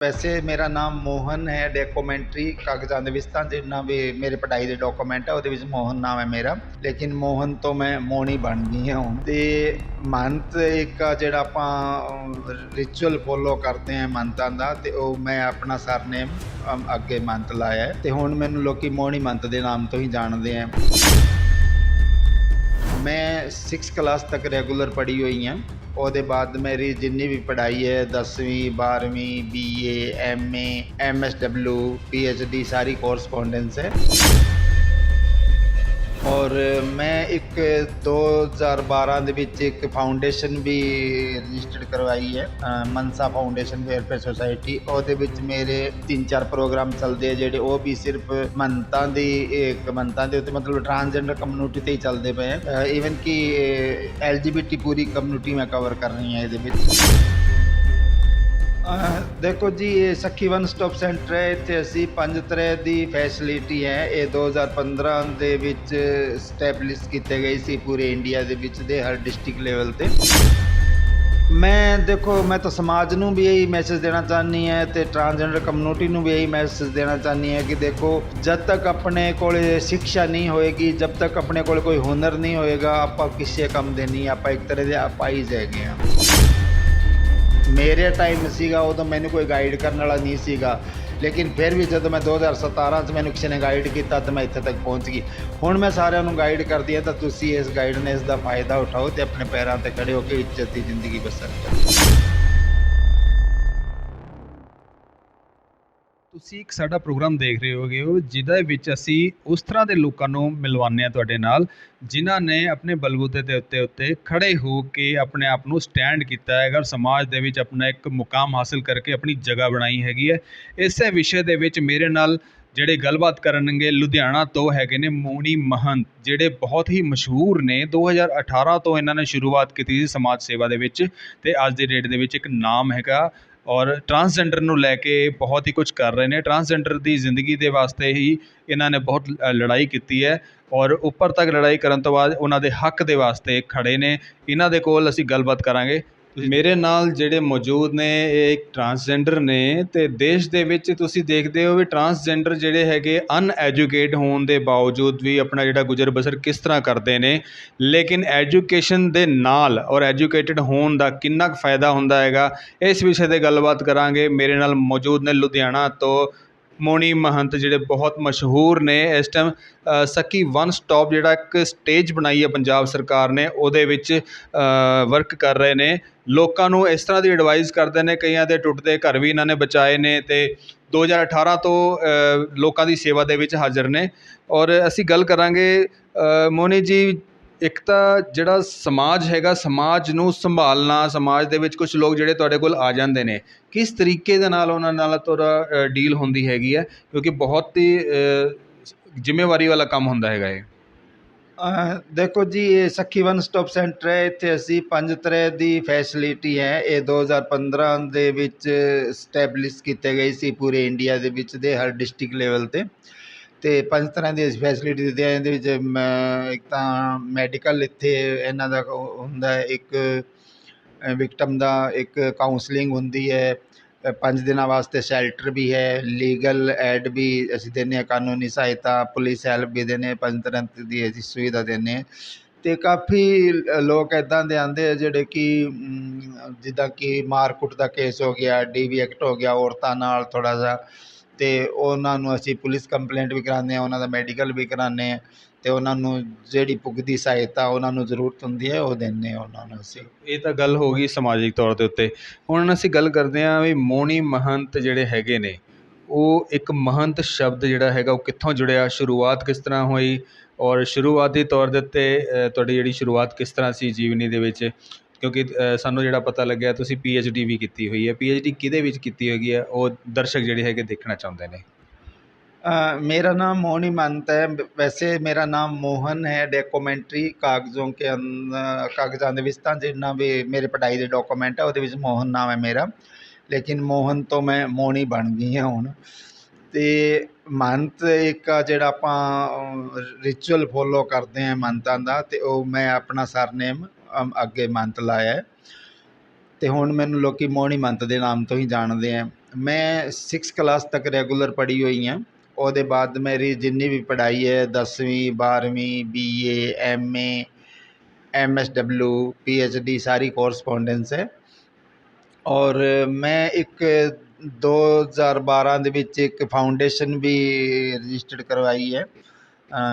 ਵੈਸੇ ਮੇਰਾ ਨਾਮ ਮੋਹਨ ਹੈ ਡਾਕੂਮੈਂਟਰੀ ਕਾਗਜ਼ਾਂ ਦੇ ਵਿੱਚ ਤਾਂ ਜਿੰਨਾ ਵੀ ਮੇਰੇ ਪੜ੍ਹਾਈ ਦੇ ਡਾਕੂਮੈਂਟ ਹੈ, ਉਹਦੇ ਵਿੱਚ ਮੋਹਨ ਨਾਮ ਹੈ ਮੇਰਾ। ਲੇਕਿਨ ਮੋਹਨ ਤੋਂ ਮੈਂ ਮੋਹਣੀ ਬਣ ਗਈ ਹਾਂ ਹੁਣ। ਤੇ ਮੰਤ ਇੱਕ ਜਿਹੜਾ ਆਪਾਂ ਰਿਚੁਅਲ ਫੋਲੋ ਕਰਦੇ ਹਾਂ ਮੰਤਾਂ ਦਾ, ਤੇ ਉਹ ਮੈਂ ਆਪਣਾ ਸਰਨੇਮ ਅੱਗੇ ਮੰਤ ਲਾਇਆ ਹੈ। ਤੇ ਹੁਣ ਮੈਨੂੰ ਲੋਕੀ ਮੋਹਣੀ ਮੰਤ ਦੇ ਨਾਮ ਤੋਂ ਹੀ ਜਾਣਦੇ ਆ ਮੈਂ 6 ਕਲਾਸ ਤੱਕ ਰੈਗੂਲਰ ਪੜ੍ਹੀ ਹੋਈ ਹਾਂ। ਉਹਦੇ ਬਾਅਦ ਮੇਰੀ ਜਿੰਨੀ ਵੀ ਪੜ੍ਹਾਈ ਹੈ 10ਵੀਂ 12ਵੀਂ ਬੀਏ ਐਮਏ ਐਮਐਸਡਬਲਯੂ ਪੀਐਚਡੀ ਸਾਰੀ ਕੋਰਸਪੋਂਡੈਂਸ ਹੈ। ਔਰ ਮੈਂ ਇੱਕ 2012 ਦੇ ਵਿੱਚ ਇੱਕ ਫਾਊਂਡੇਸ਼ਨ ਵੀ ਰਜਿਸਟਰਡ ਕਰਵਾਈ ਹੈ ਮਨਸਾ ਫਾਊਂਡੇਸ਼ਨ ਵੈਲਫੇਅਰ ਸੁਸਾਇਟੀ ਉਹਦੇ ਵਿੱਚ ਮੇਰੇ ਤਿੰਨ ਚਾਰ ਪ੍ਰੋਗਰਾਮ ਚੱਲਦੇ ਆ ਜਿਹੜੇ ਉਹ ਵੀ ਸਿਰਫ ਮੰਤਾਂ ਦੀ, ਇੱਕ ਮੰਤਾਂ ਦੇ ਉੱਤੇ ਮਤਲਬ ਟਰਾਂਸਜੈਂਡਰ ਕਮਿਊਨਿਟੀ ਤੇ ਹੀ ਚੱਲਦੇ ਪਏ ਆ। ਈਵਨ ਕਿ ਐਲਜੀਬੀਟੀ ਪੂਰੀ ਕਮਿਊਨਿਟੀ ਮੈਂ ਕਵਰ ਕਰ ਰਹੀ ਹਾਂ ਇਹਦੇ ਵਿੱਚ। ਦੇਖੋ ਜੀ, ਇਹ ਸਖੀ ਵਨ ਸਟਾਪ ਸੈਂਟਰ ਹੈ। ਇੱਥੇ ਅਸੀਂ ਪੰਜ ਤਰ੍ਹਾਂ ਦੀ ਫੈਸਿਲਿਟੀ ਹੈ। ਇਹ 2015 ਦੇ ਵਿੱਚ ਸਟੈਬਲਿਸ਼ ਕੀਤੇ ਗਏ ਸੀ ਪੂਰੇ ਇੰਡੀਆ ਦੇ ਵਿੱਚ ਦੇ ਹਰ ਡਿਸਟ੍ਰਿਕਟ ਲੈਵਲ ਤੇ। ਮੈਂ ਦੇਖੋ, ਮੈਂ ਤਾਂ ਸਮਾਜ ਨੂੰ ਵੀ ਇਹੀ ਮੈਸੇਜ ਦੇਣਾ ਚਾਹਨੀ ਹੈ ਤੇ ਟਰਾਂਸਜੈਂਡਰ ਕਮਿਊਨਿਟੀ ਨੂੰ ਵੀ ਇਹੀ ਮੈਸੇਜ ਦੇਣਾ ਚਾਹਨੀ ਹੈ ਕਿ ਦੇਖੋ, ਜਦ ਤੱਕ ਆਪਣੇ ਕੋਲ ਸਿੱਖਿਆ ਨਹੀਂ ਹੋਏਗੀ, ਜਦ ਤੱਕ ਆਪਣੇ ਕੋਲ ਕੋਈ ਹੁਨਰ ਨਹੀਂ ਹੋਏਗਾ, ਆਪਾਂ ਕਿਸੇ ਕੰਮ ਦੇ ਨਹੀਂ, ਆਪਾਂ ਇੱਕ ਤਰ੍ਹਾਂ ਦੇ ਆਪਾਈਜ਼ ਹੈਗੇ ਹਾਂ। ਮੇਰੇ ਟਾਈਮ ਸੀਗਾ, ਉਦੋਂ ਮੈਨੂੰ ਕੋਈ ਗਾਈਡ ਕਰਨ ਵਾਲਾ ਨਹੀਂ ਸੀਗਾ। ਲੇਕਿਨ ਫਿਰ ਵੀ ਜਦੋਂ ਮੈਂ 2017 ਚ ਮੈਨੂੰ ਕਿਸੇ ਨੇ ਗਾਈਡ ਕੀਤਾ, ਤਾਂ ਮੈਂ ਇੱਥੇ ਤੱਕ ਪਹੁੰਚ ਗਈ। ਹੁਣ ਮੈਂ ਸਾਰਿਆਂ ਨੂੰ ਗਾਈਡ ਕਰਦੀ ਹਾਂ, ਤਾਂ ਤੁਸੀਂ ਇਸ ਗਾਈਡਨੈਸ ਦਾ ਫਾਇਦਾ ਉਠਾਓ ਤੇ ਆਪਣੇ ਪੈਰਾਂ ਤੇ ਖੜੇ ਹੋ ਕੇ ਇੱਜ਼ਤ ਦੀ ਜ਼ਿੰਦਗੀ ਬਸਰ ਕਰੋ। ਤੁਸੀਂ ਇੱਕ ਸਾਡਾ ਪ੍ਰੋਗਰਾਮ ਦੇਖ ਰਹੇ ਹੋਗੇ ਹੋ ਜਿਹਦੇ ਵਿੱਚ ਅਸੀਂ ਉਸ ਤਰ੍ਹਾਂ ਦੇ ਲੋਕਾਂ ਨੂੰ ਮਿਲਵਾਉਂਦੇ ਆ ਤੁਹਾਡੇ ਨਾਲ, ਜਿਨ੍ਹਾਂ ਨੇ ਆਪਣੇ ਬਲਬੂਤੇ ਦੇ ਉੱਤੇ ਉੱਤੇ ਖੜੇ ਹੋ ਕੇ ਆਪਣੇ ਆਪ ਨੂੰ ਸਟੈਂਡ ਕੀਤਾ ਹੈਗਾ ਔਰ ਸਮਾਜ ਦੇ ਵਿੱਚ ਆਪਣਾ ਇੱਕ ਮੁਕਾਮ ਹਾਸਲ ਕਰਕੇ ਆਪਣੀ ਜਗ੍ਹਾ ਬਣਾਈ ਹੈਗੀ ਹੈ, ਇਸੇ ਵਿਸ਼ੇ ਦੇ ਵਿੱਚ ਮੇਰੇ ਨਾਲ ਜਿਹੜੇ ਗੱਲਬਾਤ ਕਰਨਗੇ ਲੁਧਿਆਣਾ ਤੋਂ ਹੈਗੇ ਨੇ ਮੋਨੀ ਮਹੰਤ, ਜਿਹੜੇ ਬਹੁਤ ਹੀ ਮਸ਼ਹੂਰ ਨੇ। 2018 ਤੋਂ ਇਹਨਾਂ ਨੇ ਸ਼ੁਰੂਆਤ ਕੀਤੀ ਸੀ ਸਮਾਜ ਸੇਵਾ ਦੇ ਵਿੱਚ ਤੇ ਅੱਜ ਦੀ ਡੇਟ ਦੇ ਵਿੱਚ ਇੱਕ ਨਾਮ ਹੈਗਾ ਔਰ ਟਰਾਂਸਜੈਂਡਰ ਨੂੰ ਲੈ ਕੇ ਬਹੁਤ ਹੀ ਕੁਝ ਕਰ ਰਹੇ ਨੇ। ਟਰਾਂਸਜੈਂਡਰ ਦੀ ਜ਼ਿੰਦਗੀ ਦੇ ਵਾਸਤੇ ਹੀ ਇਹਨਾਂ ਨੇ ਬਹੁਤ ਲੜਾਈ ਕੀਤੀ ਹੈ ਔਰ ਉੱਪਰ ਤੱਕ ਲੜਾਈ ਕਰਨ ਤੋਂ ਬਾਅਦ ਉਹਨਾਂ ਦੇ ਹੱਕ ਦੇ ਵਾਸਤੇ ਖੜ੍ਹੇ ਨੇ। ਇਹਨਾਂ ਦੇ ਕੋਲ ਅਸੀਂ ਗੱਲਬਾਤ ਕਰਾਂਗੇ। ਮੇਰੇ ਨਾਲ ਜਿਹੜੇ ਮੌਜੂਦ ਨੇ, ਇਹ ਇੱਕ ਟਰਾਂਸਜੈਂਡਰ ਨੇ ਅਤੇ ਦੇਸ਼ ਦੇ ਵਿੱਚ ਤੁਸੀਂ ਦੇਖਦੇ ਹੋ ਵੀ ਟਰਾਂਸਜੈਂਡਰ ਜਿਹੜੇ ਹੈਗੇ ਅਨਐਜੂਕੇਟ ਹੋਣ ਦੇ ਬਾਵਜੂਦ ਵੀ ਆਪਣਾ ਜਿਹੜਾ ਗੁਜ਼ਰ ਬਸਰ ਕਿਸ ਤਰ੍ਹਾਂ ਕਰਦੇ ਨੇ। ਲੇਕਿਨ ਐਜੂਕੇਸ਼ਨ ਦੇ ਨਾਲ ਔਰ ਐਜੂਕੇਟਿਡ ਹੋਣ ਦਾ ਕਿੰਨਾ ਕੁ ਫਾਇਦਾ ਹੁੰਦਾ ਹੈਗਾ, ਇਸ ਵਿਸ਼ੇ ਤੇ ਗੱਲਬਾਤ ਕਰਾਂਗੇ। ਮੇਰੇ ਨਾਲ ਮੌਜੂਦ ਨੇ ਲੁਧਿਆਣਾ ਤੋਂ ਮੋਨੀ ਮਹੰਤ ਜਿਹੜੇ ਬਹੁਤ ਮਸ਼ਹੂਰ ਨੇ। ਇਸ ਟਾਈਮ ਸਕੀ ਵਨ ਸਟਾਪ ਜਿਹੜਾ ਇੱਕ ਸਟੇਜ ਬਣਾਈ ਹੈ ਪੰਜਾਬ ਸਰਕਾਰ ਨੇ, ਉਹਦੇ ਵਿੱਚ ਵਰਕ ਕਰ ਰਹੇ ਨੇ। ਲੋਕਾਂ ਨੂੰ ਇਸ ਤਰ੍ਹਾਂ ਦੀ ਐਡਵਾਈਸ ਕਰਦੇ ਨੇ, ਕਈਆਂ ਦੇ ਟੁੱਟਦੇ ਘਰ ਵੀ ਇਹਨਾਂ ਨੇ ਬਚਾਏ ਨੇ ਅਤੇ ਦੋ ਹਜ਼ਾਰ 2018 ਤੋਂ ਲੋਕਾਂ ਦੀ ਸੇਵਾ ਦੇ ਵਿੱਚ ਹਾਜ਼ਰ ਨੇ। ਔਰ ਅਸੀਂ ਗੱਲ ਕਰਾਂਗੇ ਮੋਨੀ ਜੀ, ਇੱਕ ਤਾਂ ਜਿਹੜਾ ਸਮਾਜ ਹੈਗਾ, ਸਮਾਜ ਨੂੰ ਸੰਭਾਲਣਾ, ਸਮਾਜ ਦੇ ਵਿੱਚ ਕੁਝ ਲੋਕ ਜਿਹੜੇ ਤੁਹਾਡੇ ਕੋਲ ਆ ਜਾਂਦੇ ਨੇ, ਕਿਸ ਤਰੀਕੇ ਦੇ ਨਾਲ ਉਹਨਾਂ ਨਾਲ ਤੁਹਾਡਾ ਡੀਲ ਹੁੰਦੀ ਹੈਗੀ ਹੈ? ਕਿਉਂਕਿ ਬਹੁਤ ਹੀ ਜ਼ਿੰਮੇਵਾਰੀ ਵਾਲਾ ਕੰਮ ਹੁੰਦਾ ਹੈਗਾ ਇਹ। ਦੇਖੋ ਜੀ, ਇਹ ਸਖੀ ਵਨ ਸਟਾਪ ਸੈਂਟਰ ਹੈ। ਇੱਥੇ ਅਸੀਂ ਪੰਜ ਤਰ੍ਹਾਂ ਦੀ ਫੈਸਿਲਿਟੀ ਹੈ। ਇਹ 2015 ਦੇ ਵਿੱਚ ਸਟੈਬਲਿਸ਼ ਕੀਤੇ ਗਏ ਸੀ ਪੂਰੇ ਇੰਡੀਆ ਦੇ ਵਿੱਚ ਦੇ ਹਰ ਡਿਸਟ੍ਰਿਕਟ ਲੈਵਲ ਤੇ। ਤੇ ਪੰਜ ਤਰ੍ਹਾਂ ਦੀ ਫੈਸਿਲਿਟੀ ਦਿੰਦੇ ਆ ਇਹਦੇ ਵਿੱਚ ਮ- ਇੱਕ ਤਾਂ ਮੈਡੀਕਲ ਇੱਥੇ ਇਹਨਾਂ ਦਾ ਹੁੰਦਾ ਹੈ। ਇੱਕ ਵਿਕਟਮ ਦਾ ਇੱਕ ਕਾਉਂਸਲਿੰਗ ਹੁੰਦੀ ਹੈ। ਪੰਜ ਦਿਨਾਂ ਵਾਸਤੇ ਸ਼ੈਲਟਰ ਵੀ ਹੈ ਲੀਗਲ ਐਡ ਵੀ ਅਸੀਂ ਦਿੰਦੇ ਹਾਂ, ਕਾਨੂੰਨੀ ਸਹਾਇਤਾ ਪੁਲਿਸ ਹੈਲਪ ਵੀ ਦਿੰਦੇ ਪੰਜ ਤਰ੍ਹਾਂ ਦੀ ਅਸੀਂ ਸੁਵਿਧਾ ਦਿੰਦੇ ਹਾਂ। ਅਤੇ ਕਾਫੀ ਲੋਕ ਇੱਦਾਂ ਦੇ ਆਉਂਦੇ ਆ ਜਿਹੜੇ ਕਿ ਜਿੱਦਾਂ ਕਿ ਮਾਰਕੁੱਟ ਦਾ ਕੇਸ ਹੋ ਗਿਆ ਡੀ ਵੀ ਐਕਟ ਹੋ ਗਿਆ, ਔਰਤਾਂ ਨਾਲ ਥੋੜ੍ਹਾ ਜਿਹਾ ਅਤੇ ਉਹਨਾਂ ਨੂੰ ਅਸੀਂ ਪੁਲਿਸ ਕੰਪਲੇਂਟ ਵੀ ਕਰਾਉਂਦੇ ਹਾਂ, ਉਹਨਾਂ ਦਾ ਮੈਡੀਕਲ ਵੀ ਕਰਾਉਂਦੇ ਹਾਂ ਅਤੇ ਉਹਨਾਂ ਨੂੰ ਜਿਹੜੀ ਪੁੱਗਦੀ ਸਹਾਇਤਾ ਉਹਨਾਂ ਨੂੰ ਜ਼ਰੂਰਤ ਹੁੰਦੀ ਹੈ, ਉਹ ਦਿੰਦੇ ਹਾਂ ਉਹਨਾਂ ਨੂੰ ਅਸੀਂ। ਇਹ ਤਾਂ ਗੱਲ ਹੋ ਗਈ ਸਮਾਜਿਕ ਤੌਰ ਦੇ ਉੱਤੇ। ਹੁਣ ਅਸੀਂ ਗੱਲ ਕਰਦੇ ਹਾਂ ਵੀ ਮੋਣੀ ਮਹੰਤ ਜਿਹੜੇ ਹੈਗੇ ਨੇ, ਉਹ ਇੱਕ ਮਹੰਤ ਸ਼ਬਦ ਜਿਹੜਾ ਹੈਗਾ ਉਹ ਕਿੱਥੋਂ ਜੁੜਿਆ, ਸ਼ੁਰੂਆਤ ਕਿਸ ਤਰ੍ਹਾਂ ਹੋਈ ਔਰ ਸ਼ੁਰੂਆਤੀ ਤੌਰ ਦੇ ਉੱਤੇ ਤੁਹਾਡੀ ਜਿਹੜੀ ਸ਼ੁਰੂਆਤ ਕਿਸ ਤਰ੍ਹਾਂ ਸੀ ਜੀਵਨੀ ਦੇ ਵਿੱਚ? ਕਿਉਂਕਿ ਅ, ਸਾਨੂੰ ਜਿਹੜਾ ਪਤਾ ਲੱਗਿਆ ਤੁਸੀਂ ਪੀ ਐਚ ਡੀ ਵੀ ਕੀਤੀ ਹੋਈ ਹੈ ਪੀ ਐਚ ਡੀ ਕਿਹਦੇ ਵਿੱਚ ਕੀਤੀ ਹੈਗੀ ਹੈ ਉਹ ਦਰਸ਼ਕ ਜਿਹੜੇ ਹੈਗੇ ਦੇਖਣਾ ਚਾਹੁੰਦੇ ਨੇ अ, मेरा नाम मोहनी मानता है वैसे मेरा नाम मोहन है ਡਾਕੂਮੈਂਟਰੀ ਕਾਗਜ਼ੋਂ ਕੇ ਅੰਦਰ ਕਾਗਜ਼ਾਂ ਦੇ ਵਿੱਚ ਤਾਂ ਜਿੰਨਾ ਵੀ ਮੇਰੇ ਪੜ੍ਹਾਈ ਦੇ ਡਾਕੂਮੈਂਟ ਹੈ ਉਹਦੇ ਵਿੱਚ ਮੋਹਨ ਨਾਮ ਹੈ ਮੇਰਾ ਲੇਕਿਨ ਮੋਹਨ ਤੋਂ ਮੈਂ ਮੋਹਣੀ ਬਣ ਗਈ ਹਾਂ ਹੁਣ ਤੇ ਮੰਤ ਇੱਕ ਆ ਜਿਹੜਾ ਆਪਾਂ ਰਿਚੁਅਲ ਫੋਲੋ ਕਰਦੇ ਹਾਂ ਮੰਤਾਂ ਦਾ ਤੇ ਉਹ ਮੈਂ ਆਪਣਾ ਸਰਨੇਮ ਅੱਗੇ ਮੰਤ ਲਾਇਆ ਹੈ। ਤੇ ਹੁਣ ਮੈਨੂੰ ਲੋਕੀ ਮੋਹਣੀ ਮੰਤ ਦੇ ਨਾਮ ਤੋਂ ਹੀ ਜਾਣਦੇ ਆ ਮੈਂ 6 ਕਲਾਸ ਤੱਕ ਰੈਗੂਲਰ ਪੜ੍ਹੀ ਹੋਈ ਹਾਂ। ਉਹਦੇ ਬਾਅਦ ਮੇਰੀ ਜਿੰਨੀ ਵੀ ਪੜ੍ਹਾਈ ਹੈ, ਦਸਵੀਂ ਬਾਰ੍ਹਵੀਂ B A M A M S W P H D sorry correspondence ਹੈ। ਔਰ ਮੈਂ ਇੱਕ 2012 ਦੇ ਵਿੱਚ ਇੱਕ ਫਾਊਂਡੇਸ਼ਨ ਵੀ ਰਜਿਸਟਰਡ ਕਰਵਾਈ ਹੈ।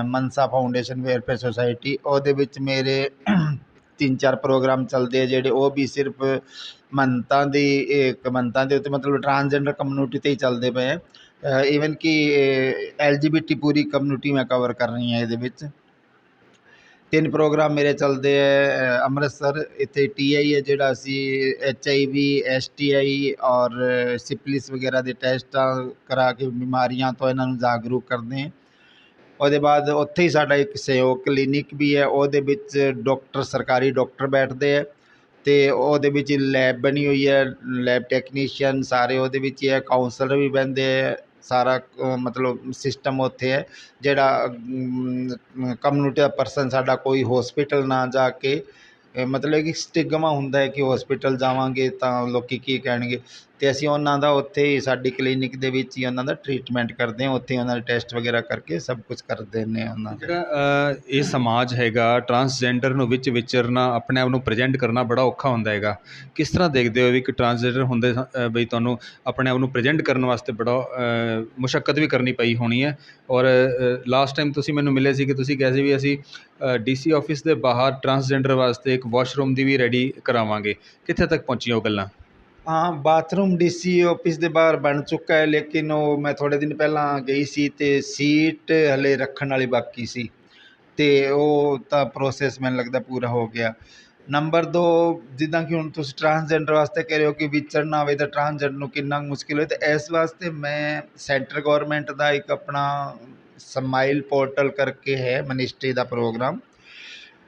ਮਨਸਾ ਫਾਊਂਡੇਸ਼ਨ ਵੈਲਫੇਅਰ ਸੁਸਾਇਟੀ ਉਹਦੇ ਵਿੱਚ ਮੇਰੇ ਤਿੰਨ ਚਾਰ ਪ੍ਰੋਗਰਾਮ ਚੱਲਦੇ ਆ ਜਿਹੜੇ ਉਹ ਵੀ ਸਿਰਫ ਮੰਨਤਾਂ ਦੀ, ਇੱਕ ਮੰਨਤਾਂ ਦੇ ਉੱਤੇ ਮਤਲਬ ਟਰਾਂਸਜੈਂਡਰ ਕਮਿਊਨਿਟੀ 'ਤੇ ਹੀ ਚੱਲਦੇ ਪਏ ਆ। ਈਵਨ ਕਿ ਐਲ ਜੀ ਬੀ ਟੀ ਪੂਰੀ ਕਮਿਊਨਿਟੀ ਮੈਂ ਕਵਰ ਕਰ ਰਹੀ ਹਾਂ ਇਹਦੇ ਵਿੱਚ। ਤਿੰਨ ਪ੍ਰੋਗਰਾਮ ਮੇਰੇ ਚੱਲਦੇ ਹੈ ਅੰਮ੍ਰਿਤਸਰ, ਇੱਥੇ ਟੀ ਆਈ ਹੈ ਜਿਹੜਾ ਅਸੀਂ H I V S T I ਔਰ ਸਿਪਲਿਸ ਵਗੈਰਾ ਦੇ ਟੈਸਟਾਂ ਕਰਾ ਕੇ ਬਿਮਾਰੀਆਂ ਤੋਂ ਇਹਨਾਂ ਨੂੰ ਜਾਗਰੂਕ ਕਰਦੇ ਹਾਂ ਉਹਦੇ ਬਾਅਦ ਉੱਥੇ ਹੀ ਸਾਡਾ ਇੱਕ ਸਹਿਯੋਗ ਕਲੀਨਿਕ ਵੀ ਹੈ, ਉਹਦੇ ਵਿੱਚ ਡਾਕਟਰ, ਸਰਕਾਰੀ ਡਾਕਟਰ ਬੈਠਦੇ ਹੈ ਅਤੇ ਉਹਦੇ ਵਿੱਚ ਲੈਬ ਬਣੀ ਹੋਈ ਹੈ, ਲੈਬ ਟੈਕਨੀਸ਼ੀਅਨ ਸਾਰੇ ਉਹਦੇ ਵਿੱਚ ਹੀ ਹੈ ਕਾਊਂਸਲਰ ਵੀ ਬਹਿੰਦੇ ਹੈ ਸਾਰਾ ਮਤਲਬ ਸਿਸਟਮ ਉੱਥੇ ਹੈ, ਜਿਹੜਾ ਕਮਿਊਨਿਟੀ ਦਾ ਪਰਸਨ ਸਾਡਾ ਕੋਈ ਹੌਸਪੀਟਲ ਨਾ ਜਾ ਕੇ ਮਤਲਬ ਕਿ ਸਟਿਗਮਾ ਹੁੰਦਾ ਹੈ ਕਿ ਹੌਸਪੀਟਲ ਜਾਵਾਂਗੇ ਤਾਂ ਲੋਕ ਕੀ ਕਹਿਣਗੇ। ਅਤੇ ਅਸੀਂ ਉਹਨਾਂ ਦਾ ਉੱਥੇ ਹੀ ਸਾਡੀ ਕਲੀਨਿਕ ਦੇ ਵਿੱਚ ਹੀ ਉਹਨਾਂ ਦਾ ਟਰੀਟਮੈਂਟ ਕਰਦੇ ਹਾਂ ਉੱਥੇ ਉਹਨਾਂ ਦੇ ਟੈਸਟ ਵਗੈਰਾ ਕਰਕੇ ਸਭ ਕੁਛ ਕਰ ਦਿੰਦੇ ਹਾਂ ਉਹਨਾਂ ਦਾ। ਜਿਹੜਾ ਇਹ ਸਮਾਜ ਹੈਗਾ ਟਰਾਂਸਜੈਂਡਰ ਨੂੰ ਵਿੱਚ ਵਿਚਰਨਾ ਆਪਣੇ ਆਪ ਨੂੰ ਪ੍ਰਜੈਂਟ ਕਰਨਾ ਬੜਾ ਔਖਾ ਹੁੰਦਾ ਹੈਗਾ। ਕਿਸ ਤਰ੍ਹਾਂ ਦੇਖਦੇ ਹੋ ਵੀ ਇੱਕ ਟਰਾਂਸਜੈਂਡਰ ਹੁੰਦੇ ਸ- ਅ, ਬਈ ਤੁਹਾਨੂੰ ਆਪਣੇ ਆਪ ਨੂੰ ਪ੍ਰਜੈਂਟ ਕਰਨ ਵਾਸਤੇ ਬੜਾ ਮੁਸ਼ਕਲ ਵੀ ਕਰਨੀ ਪਈ ਹੋਣੀ ਹੈ? ਔਰ ਲਾਸਟ ਟਾਈਮ ਤੁਸੀਂ ਮੈਨੂੰ ਮਿਲੇ ਸੀ ਕਿ ਤੁਸੀਂ ਕਿਹਾ ਸੀ ਵੀ ਅਸੀਂ ਡੀਸੀ ਆਫਿਸ ਦੇ ਬਾਹਰ ਟਰਾਂਸਜੈਂਡਰ ਵਾਸਤੇ ਇੱਕ ਵਾਸ਼ਰੂਮ ਦੀ ਵੀ ਰੈਡੀ ਕਰਾਵਾਂਗੇ। ਕਿੱਥੇ ਤੱਕ ਪਹੁੰਚੀਆਂ ਉਹ ਗੱਲਾਂ? ਹਾਂ, ਬਾਥਰੂਮ ਡੀਸੀ ਆਫਿਸ ਦੇ ਬਾਹਰ ਬਣ ਚੁੱਕਾ ਹੈ, ਲੇਕਿਨ ਉਹ ਮੈਂ ਥੋੜ੍ਹੇ ਦਿਨ ਪਹਿਲਾਂ ਗਈ ਸੀ ਅਤੇ ਸੀਟ ਹਲੇ ਰੱਖਣ ਵਾਲੀ ਬਾਕੀ ਸੀ ਅਤੇ ਉਹ ਤਾਂ ਪ੍ਰੋਸੈਸ ਮੈਨੂੰ ਲੱਗਦਾ ਪੂਰਾ ਹੋ ਗਿਆ। ਨੰਬਰ ਦੋ, ਜਿੱਦਾਂ ਕਿ ਹੁਣ ਤੁਸੀਂ ਟਰਾਂਸਜੈਂਡਰ ਵਾਸਤੇ ਕਹਿ ਰਹੇ ਹੋ ਕਿ ਵਿਚਰਨਾ ਹੋਵੇ ਤਾਂ ਟਰਾਂਸਜੈਂਡਰ ਨੂੰ ਕਿੰਨਾ ਕੁ ਮੁਸ਼ਕਿਲ ਹੋਏ, ਤਾਂ ਇਸ ਵਾਸਤੇ ਮੈਂ ਸੈਂਟਰ ਗੌਰਮੈਂਟ ਦਾ ਇੱਕ ਆਪਣਾ ਸਮਾਈਲ ਪੋਰਟਲ ਕਰਕੇ ਹੈ ਮਨਿਸਟਰੀ ਦਾ ਪ੍ਰੋਗਰਾਮ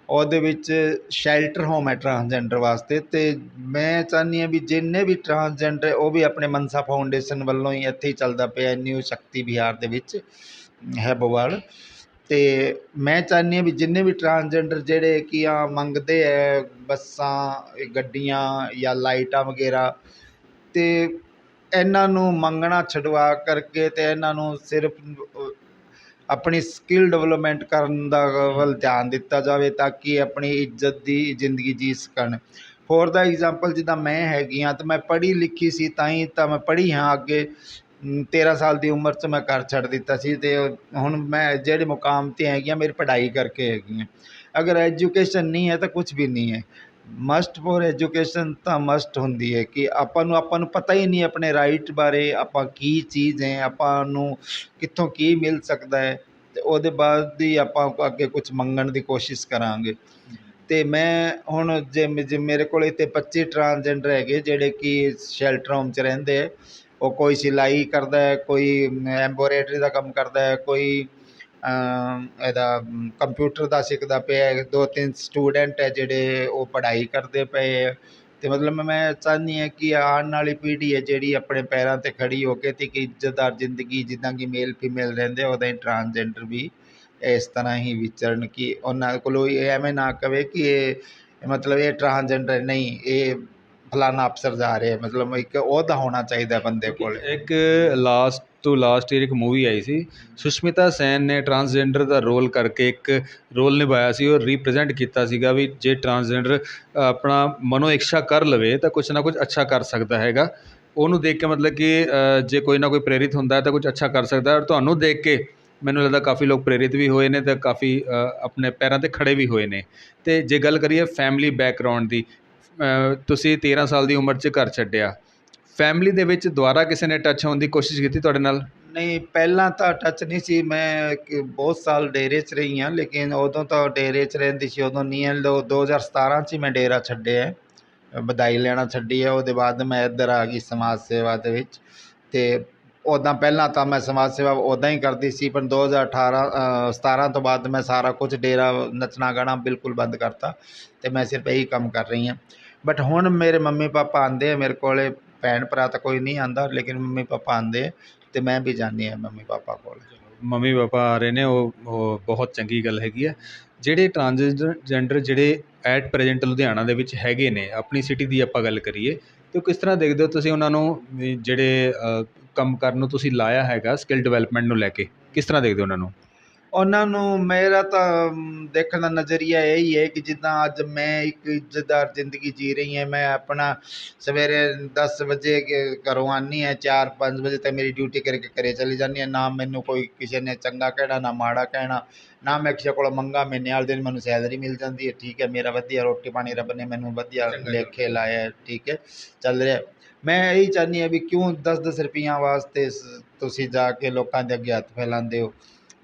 ਉਹਦੇ ਵਿੱਚ ਸ਼ੈਲਟਰ ਹੋਮ ਹੈ ਟਰਾਂਸਜੈਂਡਰ ਵਾਸਤੇ ਅਤੇ ਮੈਂ ਚਾਹੁੰਦੀ ਹਾਂ ਵੀ ਜਿੰਨੇ ਵੀ ਟਰਾਂਸਜੈਂਡਰ ਉਹ ਵੀ ਆਪਣੇ ਮਨਸਾ ਫਾਊਂਡੇਸ਼ਨ ਵੱਲੋਂ ਹੀ ਇੱਥੇ ਹੀ ਚੱਲਦਾ ਪਿਆ ਨਿਊ ਸ਼ਕਤੀ ਵਿਹਾਰ ਦੇ ਵਿੱਚ ਹੈਬੋਵਾਲ ਅਤੇ ਮੈਂ ਚਾਹੁੰਦੀ ਹਾਂ ਵੀ ਜਿੰਨੇ ਵੀ ਟਰਾਂਸਜੈਂਡਰ ਜਿਹੜੇ ਕਿ ਆ ਮੰਗਦੇ ਹੈ ਬੱਸਾਂ ਗੱਡੀਆਂ ਜਾਂ ਲਾਈਟਾਂ ਵਗੈਰਾ ਅਤੇ ਇਹਨਾਂ ਨੂੰ ਮੰਗਣਾ ਛਡਵਾ ਕਰਕੇ ਅਤੇ ਇਹਨਾਂ ਨੂੰ ਸਿਰਫ ਆਪਣੀ ਸਕਿੱਲ ਡਿਵੈਲਪਮੈਂਟ ਕਰਨ ਦਾ ਵੱਲ ਧਿਆਨ ਦਿੱਤਾ ਜਾਵੇ ਤਾਂ ਕਿ ਆਪਣੀ ਇੱਜ਼ਤ ਦੀ ਜ਼ਿੰਦਗੀ ਜੀ ਸਕਣ। ਫੋਰ ਦਾ ਐਗਜ਼ਾਮਪਲ ਜਿੱਦਾਂ ਮੈਂ ਹੈਗੀ ਹਾਂ ਤਾਂ ਮੈਂ ਪੜ੍ਹੀ ਲਿਖੀ ਸੀ ਤਾਂ ਹੀ ਤਾਂ ਮੈਂ ਪੜ੍ਹੀ ਹਾਂ। ਅੱਗੇ ਅਮ, 13 ਸਾਲ ਦੀ ਉਮਰ 'ਚ ਮੈਂ ਘਰ ਛੱਡ ਦਿੱਤਾ ਸੀ ਅਤੇ ਹੁਣ ਮੈਂ ਜਿਹੜੇ ਮੁਕਾਮ 'ਤੇ ਹੈਗੀ ਹਾਂ ਮੇਰੀ ਪੜ੍ਹਾਈ ਕਰਕੇ ਹੈਗੀ ਹਾਂ। ਅਗਰ ਐਜੂਕੇਸ਼ਨ ਨਹੀਂ ਹੈ ਤਾਂ ਕੁਛ ਵੀ ਨਹੀਂ ਹੈ। ਮਸਟ ਫੋਰ ਐਜੂਕੇਸ਼ਨ ਤਾਂ ਮਸਟ ਹੁੰਦੀ ਹੈ ਕਿ ਆਪਾਂ ਨੂੰ ਆਪਾਂ ਨੂੰ ਪਤਾ ਹੀ ਨਹੀਂ ਆਪਣੇ ਰਾਈਟ ਬਾਰੇ, ਆਪਾਂ ਕੀ ਚੀਜ਼ ਹੈ, ਆਪਾਂ ਨੂੰ ਕਿੱਥੋਂ ਕੀ ਮਿਲ ਸਕਦਾ ਹੈ ਅਤੇ ਉਹਦੇ ਬਾਅਦ ਹੀ ਆਪਾਂ ਅੱਗੇ ਕੁਛ ਮੰਗਣ ਦੀ ਕੋਸ਼ਿਸ਼ ਕਰਾਂਗੇ। ਅਤੇ ਮੈਂ ਹੁਣ ਜੇ ਮੇ- ਜੇ ਮੇਰੇ ਕੋਲ ਇੱਥੇ 25 ਟਰਾਂਸਜੈਂਡਰ ਹੈਗੇ ਜਿਹੜੇ ਕਿ ਸ਼ੈਲਟਰ ਹੋਮ 'ਚ ਰਹਿੰਦੇ ਹੈ। ਉਹ ਕੋਈ ਸਿਲਾਈ ਕਰਦਾ ਹੈ, ਕੋਈ ਐਂਬੋਰੇਡਰੀ ਦਾ ਕੰਮ ਕਰਦਾ ਹੈ, ਕੋਈ ਇਹਦਾ ਕੰਪਿਊਟਰ ਦਾ ਸਿੱਖਦਾ ਪਿਆ ਦੋ ਤਿੰਨ ਸਟੂਡੈਂਟ ਹੈ ਜਿਹੜੇ ਉਹ ਪੜ੍ਹਾਈ ਕਰਦੇ ਪਏ ਹੈ। ਅਤੇ ਮਤਲਬ ਮੈਂ ਚਾਹੁੰਦੀ ਹਾਂ ਕਿ ਆਉਣ ਵਾਲੀ ਪੀੜ੍ਹੀ ਹੈ ਜਿਹੜੀ ਆਪਣੇ ਪੈਰਾਂ 'ਤੇ ਖੜ੍ਹੀ ਹੋ ਕੇ ਅਤੇ ਇੱਕ ਇੱਜ਼ਤਦਾਰ ਜ਼ਿੰਦਗੀ ਜਿੱਦਾਂ ਕਿ ਮੇਲ ਫੀਮੇਲ ਰਹਿੰਦੇ ਉੱਦਾਂ ਹੀ ਟਰਾਂਸਜੈਂਡਰ ਵੀ ਇਸ ਤਰ੍ਹਾਂ ਹੀ ਵਿਚਰਨ ਕਿ ਉਹਨਾਂ ਕੋਲੋਂ ਇਹ ਐਵੇਂ ਨਾ ਕਵੇ ਕਿ ਇਹ ਮਤਲਬ ਇਹ ਟਰਾਂਸਜੈਂਡਰ ਨਹੀਂ ਇਹ ਫਲਾਨਾ ਅਫਸਰ ਜਾ ਰਿਹਾ ਮਤਲਬ ਇੱਕ ਉਹਦਾ ਹੋਣਾ ਚਾਹੀਦਾ ਬੰਦੇ ਕੋਲ। ਇੱਕ ਲਾਸਟ ਤੋਂ ਲਾਸਟ ਈਅਰ ਇੱਕ ਮੂਵੀ ਆਈ ਸੀ। ਸੁਸ਼ਮਿਤਾ ਸੈਨ ਨੇ ਟਰਾਂਸਜੈਂਡਰ ਦਾ ਰੋਲ ਕਰਕੇ ਇੱਕ ਰੋਲ ਨਿਭਾਇਆ ਸੀ ਔਰ ਰੀਪ੍ਰਜੈਂਟ ਕੀਤਾ ਸੀਗਾ ਵੀ ਜੇ ਟਰਾਂਸਜੈਂਡਰ ਆਪਣਾ ਮਨੋ ਇੱਛਾ ਕਰ ਲਵੇ ਤਾਂ ਕੁਛ ਨਾ ਕੁਛ ਅੱਛਾ ਕਰ ਸਕਦਾ ਹੈਗਾ। ਉਹਨੂੰ ਦੇਖ ਕੇ ਮਤਲਬ ਕਿ ਜੇ ਕੋਈ ਨਾ ਕੋਈ ਪ੍ਰੇਰਿਤ ਹੁੰਦਾ ਤਾਂ ਕੁਝ ਅੱਛਾ ਕਰ ਸਕਦਾ ਔਰ ਤੁਹਾਨੂੰ ਦੇਖ ਕੇ ਮੈਨੂੰ ਲੱਗਦਾ ਕਾਫੀ ਲੋਕ ਪ੍ਰੇਰਿਤ ਵੀ ਹੋਏ ਨੇ ਤੇ ਕਾਫੀ ਆਪਣੇ ਪੈਰਾਂ ਤੇ ਖੜੇ ਵੀ ਹੋਏ ਨੇ। ਤੇ ਜੇ ਗੱਲ ਕਰੀਏ ਫੈਮਿਲੀ ਬੈਕਗ੍ਰਾਉਂਡ ਦੀ ਤੁਸੀਂ 13 ਸਾਲ ਦੀ ਉਮਰ 'ਚ ਘਰ ਛੱਡਿਆ। ਫੈਮਿਲੀ ਦੇ ਵਿੱਚ ਦੁਬਾਰਾ ਕਿਸੇ ਨੇ ਟੱਚ ਹੋਣ ਦੀ ਕੋਸ਼ਿਸ਼ ਕੀਤੀ ਤੁਹਾਡੇ ਨਾਲ? ਨਹੀਂ ਪਹਿਲਾਂ ਤਾਂ ਟੱਚ ਨਹੀਂ ਸੀ। ਮੈਂ ਕਿ ਬਹੁਤ ਸਾਲ ਡੇਰੇ 'ਚ ਰਹੀ ਹਾਂ ਲੇਕਿਨ ਉਦੋਂ ਤਾਂ ਡੇਰੇ 'ਚ ਰਹਿੰਦੀ ਸੀ ਉਦੋਂ ਨਹੀਂ ਹੈ। ਲੋ 2017 'ਚ ਹੀ ਮੈਂ ਡੇਰਾ ਛੱਡਿਆ ਹੈ। ਵਧਾਈ ਲੈਣਾ ਛੱਡੀ ਹੈ ਉਹਦੇ ਬਾਅਦ ਮੈਂ ਇੱਧਰ ਆ ਗਈ ਸਮਾਜ ਸੇਵਾ ਦੇ ਵਿੱਚ। ਅਤੇ ਉੱਦਾਂ ਪਹਿਲਾਂ ਤਾਂ ਮੈਂ ਸਮਾਜ ਸੇਵਾ ਉੱਦਾਂ ਹੀ ਕਰਦੀ ਸੀ ਪਰ 2018 ਅ, 17 ਤੋਂ ਬਾਅਦ ਮੈਂ ਸਾਰਾ ਕੁਝ ਡੇਰਾ ਨੱਚਣਾ ਗਾਣਾ ਬਿਲਕੁਲ ਬੰਦ ਕਰਤਾ ਅਤੇ ਮੈਂ ਸਿਰਫ ਇਹੀ ਕੰਮ ਕਰ ਰਹੀ ਹਾਂ। ਬਟ ਹੁਣ ਮੇਰੇ ਮੰਮੀ ਪਾਪਾ ਆਉਂਦੇ ਆ ਮੇਰੇ ਕੋਲੇ ਭੈਣ ਭਰਾ ਤਾਂ ਕੋਈ ਨਹੀਂ ਆਉਂਦਾ ਲੇਕਿਨ ਮੰਮੀ ਪਾਪਾ ਆਉਂਦੇ ਹੈ ਅਤੇ ਮੈਂ ਵੀ ਜਾਂਦੀ ਹਾਂ ਮੰਮੀ ਪਾਪਾ ਕੋਲ। ਮੰਮੀ ਪਾਪਾ ਆ ਰਹੇ ਨੇ, ਉਹ ਉਹ ਬਹੁਤ ਚੰਗੀ ਗੱਲ ਹੈਗੀ ਹੈ ਜਿਹੜੇ ਟਰਾਂਸਜੈਂਡਰ ਜਿਹੜੇ ਐਟ ਪ੍ਰੈਜ਼ੈਂਟ ਲੁਧਿਆਣਾ ਦੇ ਵਿੱਚ ਹੈਗੇ ਨੇ, ਆਪਣੀ ਸਿਟੀ ਦੀ ਆਪਾਂ ਗੱਲ ਕਰੀਏ, ਤੇ ਕਿਸ ਤਰ੍ਹਾਂ ਦੇਖਦੇ ਹੋ ਤੁਸੀਂ ਉਹਨਾਂ ਨੂੰ, ਵੀ ਜਿਹੜੇ ਕੰਮ ਕਰਨ ਨੂੰ ਤੁਸੀਂ ਲਾਇਆ ਹੈਗਾ ਸਕਿੱਲ ਡਿਵੈਲਪਮੈਂਟ ਨੂੰ ਲੈ ਕੇ? ਕਿਸ ਤਰ੍ਹਾਂ ਦੇਖਦੇ ਹੋ ਉਹਨਾਂ ਨੂੰ? ਉਹਨਾਂ ਨੂੰ ਮੇਰਾ ਤਾਂ ਦੇਖਣ ਦਾ ਨਜ਼ਰੀਆ ਇਹ ਹੀ ਹੈ ਕਿ ਜਿੱਦਾਂ ਅੱਜ ਮੈਂ ਇੱਕ ਇੱਜ਼ਤਦਾਰ ਜ਼ਿੰਦਗੀ ਜੀ ਰਹੀ ਹਾਂ ਮੈਂ ਆਪਣਾ ਸਵੇਰੇ 10 ਵਜੇ ਘਰੋਂ ਆਉਂਦੀ ਹਾਂ 4-5 ਵਜੇ ਤੱਕ ਮੇਰੀ ਡਿਊਟੀ ਕਰਕੇ ਘਰੇ ਚਲੀ ਜਾਂਦੀ ਹਾਂ। ਨਾ ਮੈਨੂੰ ਕੋਈ ਕਿਸੇ ਨੇ ਚੰਗਾ ਕਹਿਣਾ ਨਾ ਮਾੜਾ ਕਹਿਣਾ ਨਾ ਮੈਂ ਕਿਸੇ ਕੋਲੋਂ ਮੰਗਾ ਮਹੀਨੇ ਵਾਲੇ ਦਿਨ ਮੈਨੂੰ ਸੈਲਰੀ ਮਿਲ ਜਾਂਦੀ ਹੈ। ਠੀਕ ਹੈ ਮੇਰਾ ਵਧੀਆ ਰੋਟੀ ਪਾਣੀ ਰੱਬ ਨੇ ਮੈਨੂੰ ਵਧੀਆ ਲੇਖੇ ਲਾਇਆ ਠੀਕ ਹੈ ਚੱਲ ਰਿਹਾ। ਮੈਂ ਇਹੀ ਚਾਹੁੰਦੀ ਹਾਂ ਵੀ ਕਿਉਂ 10-10 ਰੁਪਈਆਂ ਵਾਸਤੇ ਤੁਸੀਂ ਜਾ ਕੇ ਲੋਕਾਂ ਦੇ ਅੱਗੇ ਹੱਥ ਫੈਲਾਉਂਦੇ ਹੋ?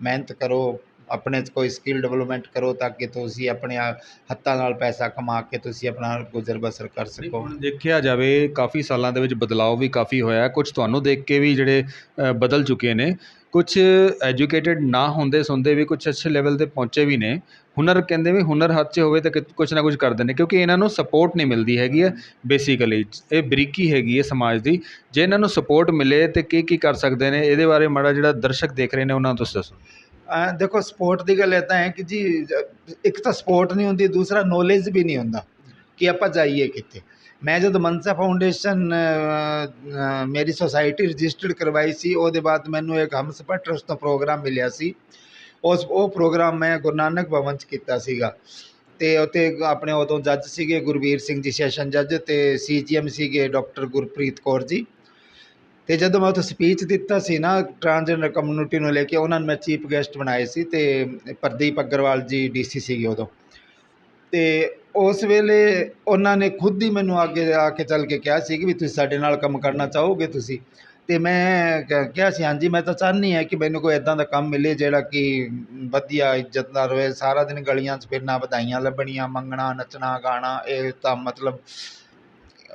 ਮਿਹਨਤ ਕਰੋ ਆਪਣੇ 'ਚ ਕੋਈ ਸਕਿੱਲ ਡਿਵੈਲਪਮੈਂਟ ਕਰੋ ਤਾਂ ਕਿ ਤੁਸੀਂ ਆਪਣੇ ਆ- ਹੱਥਾਂ ਨਾਲ ਪੈਸਾ ਕਮਾ ਕੇ ਤੁਸੀਂ ਆਪਣਾ ਗੁਜ਼ਰ ਬਸਰ ਕਰ ਸਕੋ। ਹੁਣ ਦੇਖਿਆ ਜਾਵੇ ਕਾਫੀ ਸਾਲਾਂ ਦੇ ਵਿੱਚ ਬਦਲਾਅ ਵੀ ਕਾਫੀ ਹੋਇਆ ਕੁਝ ਤੁਹਾਨੂੰ ਦੇਖ ਕੇ ਵੀ ਜਿਹੜੇ ਅ, ਬਦਲ ਚੁੱਕੇ ਨੇ। ਕੁਝ ਐਜੂਕੇਟਿਡ ਨਾ ਹੁੰਦੇ ਸੁਣਦੇ ਵੀ ਕੁਝ ਅੱਛੇ ਲੈਵਲ ਤੇ ਪਹੁੰਚੇ ਵੀ ਨੇ। ਹੁਨਰ ਕਹਿੰਦੇ ਵੀ ਹੁਨਰ ਹੱਥ 'ਚ ਹੋਵੇ ਤਾਂ ਕਿ- ਕੁਛ ਨਾ ਕੁਛ ਕਰਦੇ ਨੇ, ਕਿਉਂਕਿ ਇਹਨਾਂ ਨੂੰ ਸਪੋਰਟ ਨਹੀਂ ਮਿਲਦੀ ਹੈਗੀ ਹੈ ਬੇਸਿਕਲੀ ਇਹ ਬਰੀਕੀ ਹੈਗੀ ਹੈ ਸਮਾਜ ਦੀ। ਜੇ ਇਹਨਾਂ ਨੂੰ ਸਪੋਰਟ ਮਿਲੇ ਤਾਂ ਕੀ ਕੀ ਕਰ ਸਕਦੇ ਨੇ? ਇਹਦੇ ਬਾਰੇ ਮਾੜਾ ਜਿਹੜਾ ਦਰਸ਼ਕ ਦੇਖ ਰਹੇ ਨੇ, ਉਹਨਾਂ ਨੂੰ ਤੁਸੀਂ ਦੱਸੋ। ਦੇਖੋ ਸਪੋਰਟ ਦੀ ਗੱਲ ਇੱਦਾਂ ਹੈ ਕਿ ਜੀ, ਇੱਕ ਤਾਂ ਸਪੋਰਟ ਨਹੀਂ ਹੁੰਦੀ, ਦੂਸਰਾ ਨੌਲੇਜ ਵੀ ਨਹੀਂ ਹੁੰਦਾ ਕਿ ਆਪਾਂ ਜਾਈਏ ਕਿੱਥੇ। ਮੈਂ ਜਦੋਂ ਮਨਸਾ ਫਾਊਂਡੇਸ਼ਨ ਮੇਰੀ ਸੋਸਾਇਟੀ ਰਜਿਸਟਰਡ ਕਰਵਾਈ ਸੀ, ਉਹਦੇ ਬਾਅਦ ਮੈਨੂੰ ਇੱਕ ਹਮਸਫਰ ਟਰਸਟ ਤੋਂ ਪ੍ਰੋਗਰਾਮ ਮਿਲਿਆ ਸੀ। ਉਸ ਉਹ ਪ੍ਰੋਗਰਾਮ ਮੈਂ ਗੁਰੂ ਨਾਨਕ ਭਵਨ 'ਚ ਕੀਤਾ ਸੀਗਾ। ਤੇ ਉੱਥੇ ਆਪਣੇ ਉਦੋਂ ਜੱਜ ਸੀਗੇ ਗੁਰਵੀਰ ਸਿੰਘ ਜੀ, ਸੈਸ਼ਨ ਜੱਜ ਤੇ ਸੀਜੀਐਮ ਸੀਗੇ ਡਾਕਟਰ ਗੁਰਪ੍ਰੀਤ ਕੌਰ ਜੀ। ਤੇ ਜਦੋਂ ਮੈਂ ਉੱਥੇ ਸਪੀਚ ਦਿੱਤਾ ਸੀ ਨਾ ਟਰਾਂਸਜੈਂਡਰ ਕਮਿਊਨਿਟੀ ਨੂੰ ਲੈ ਕੇ, ਉਹਨਾਂ ਨੂੰ ਮੈਂ ਚੀਫ ਗੈਸਟ ਬਣਾਏ ਸੀ ਤੇ ਪ੍ਰਦੀਪ ਅਗਰਵਾਲ ਜੀ ਡੀਸੀ ਸੀਗੇ ਉਦੋਂ। ਤੇ ਉਸ ਵੇਲੇ ਉਹਨਾਂ ਨੇ ਖੁਦ ਹੀ ਮੈਨੂੰ ਅੱਗੇ ਆ ਕੇ ਚੱਲ ਕੇ ਕਿਹਾ ਸੀ ਕਿ ਵੀ ਤੁਸੀਂ ਸਾਡੇ ਨਾਲ ਕੰਮ ਕਰਨਾ ਚਾਹੋਗੇ ਤੁਸੀਂ। ਅਤੇ ਮੈਂ ਕ- ਕਿਹਾ ਸੀ, ਹਾਂਜੀ, ਮੈਂ ਤਾਂ ਚਾਹੁੰਦੀ ਹਾਂ ਕਿ ਮੈਨੂੰ ਕੋਈ ਇੱਦਾਂ ਦਾ ਕੰਮ ਮਿਲੇ ਜਿਹੜਾ ਕਿ ਵਧੀਆ ਇੱਜ਼ਤ ਇੱਜ਼ਤਦਾਰ ਰਹੇ ਸਾਰਾ ਦਿਨ ਗਲੀਆਂ 'ਚ ਫਿਰਨਾ, ਵਧਾਈਆਂ ਲੱਭਣੀਆਂ, ਮੰਗਣਾ, ਨੱਚਣਾ, ਗਾਣਾ, ਇਹ ਤਾਂ ਮਤਲਬ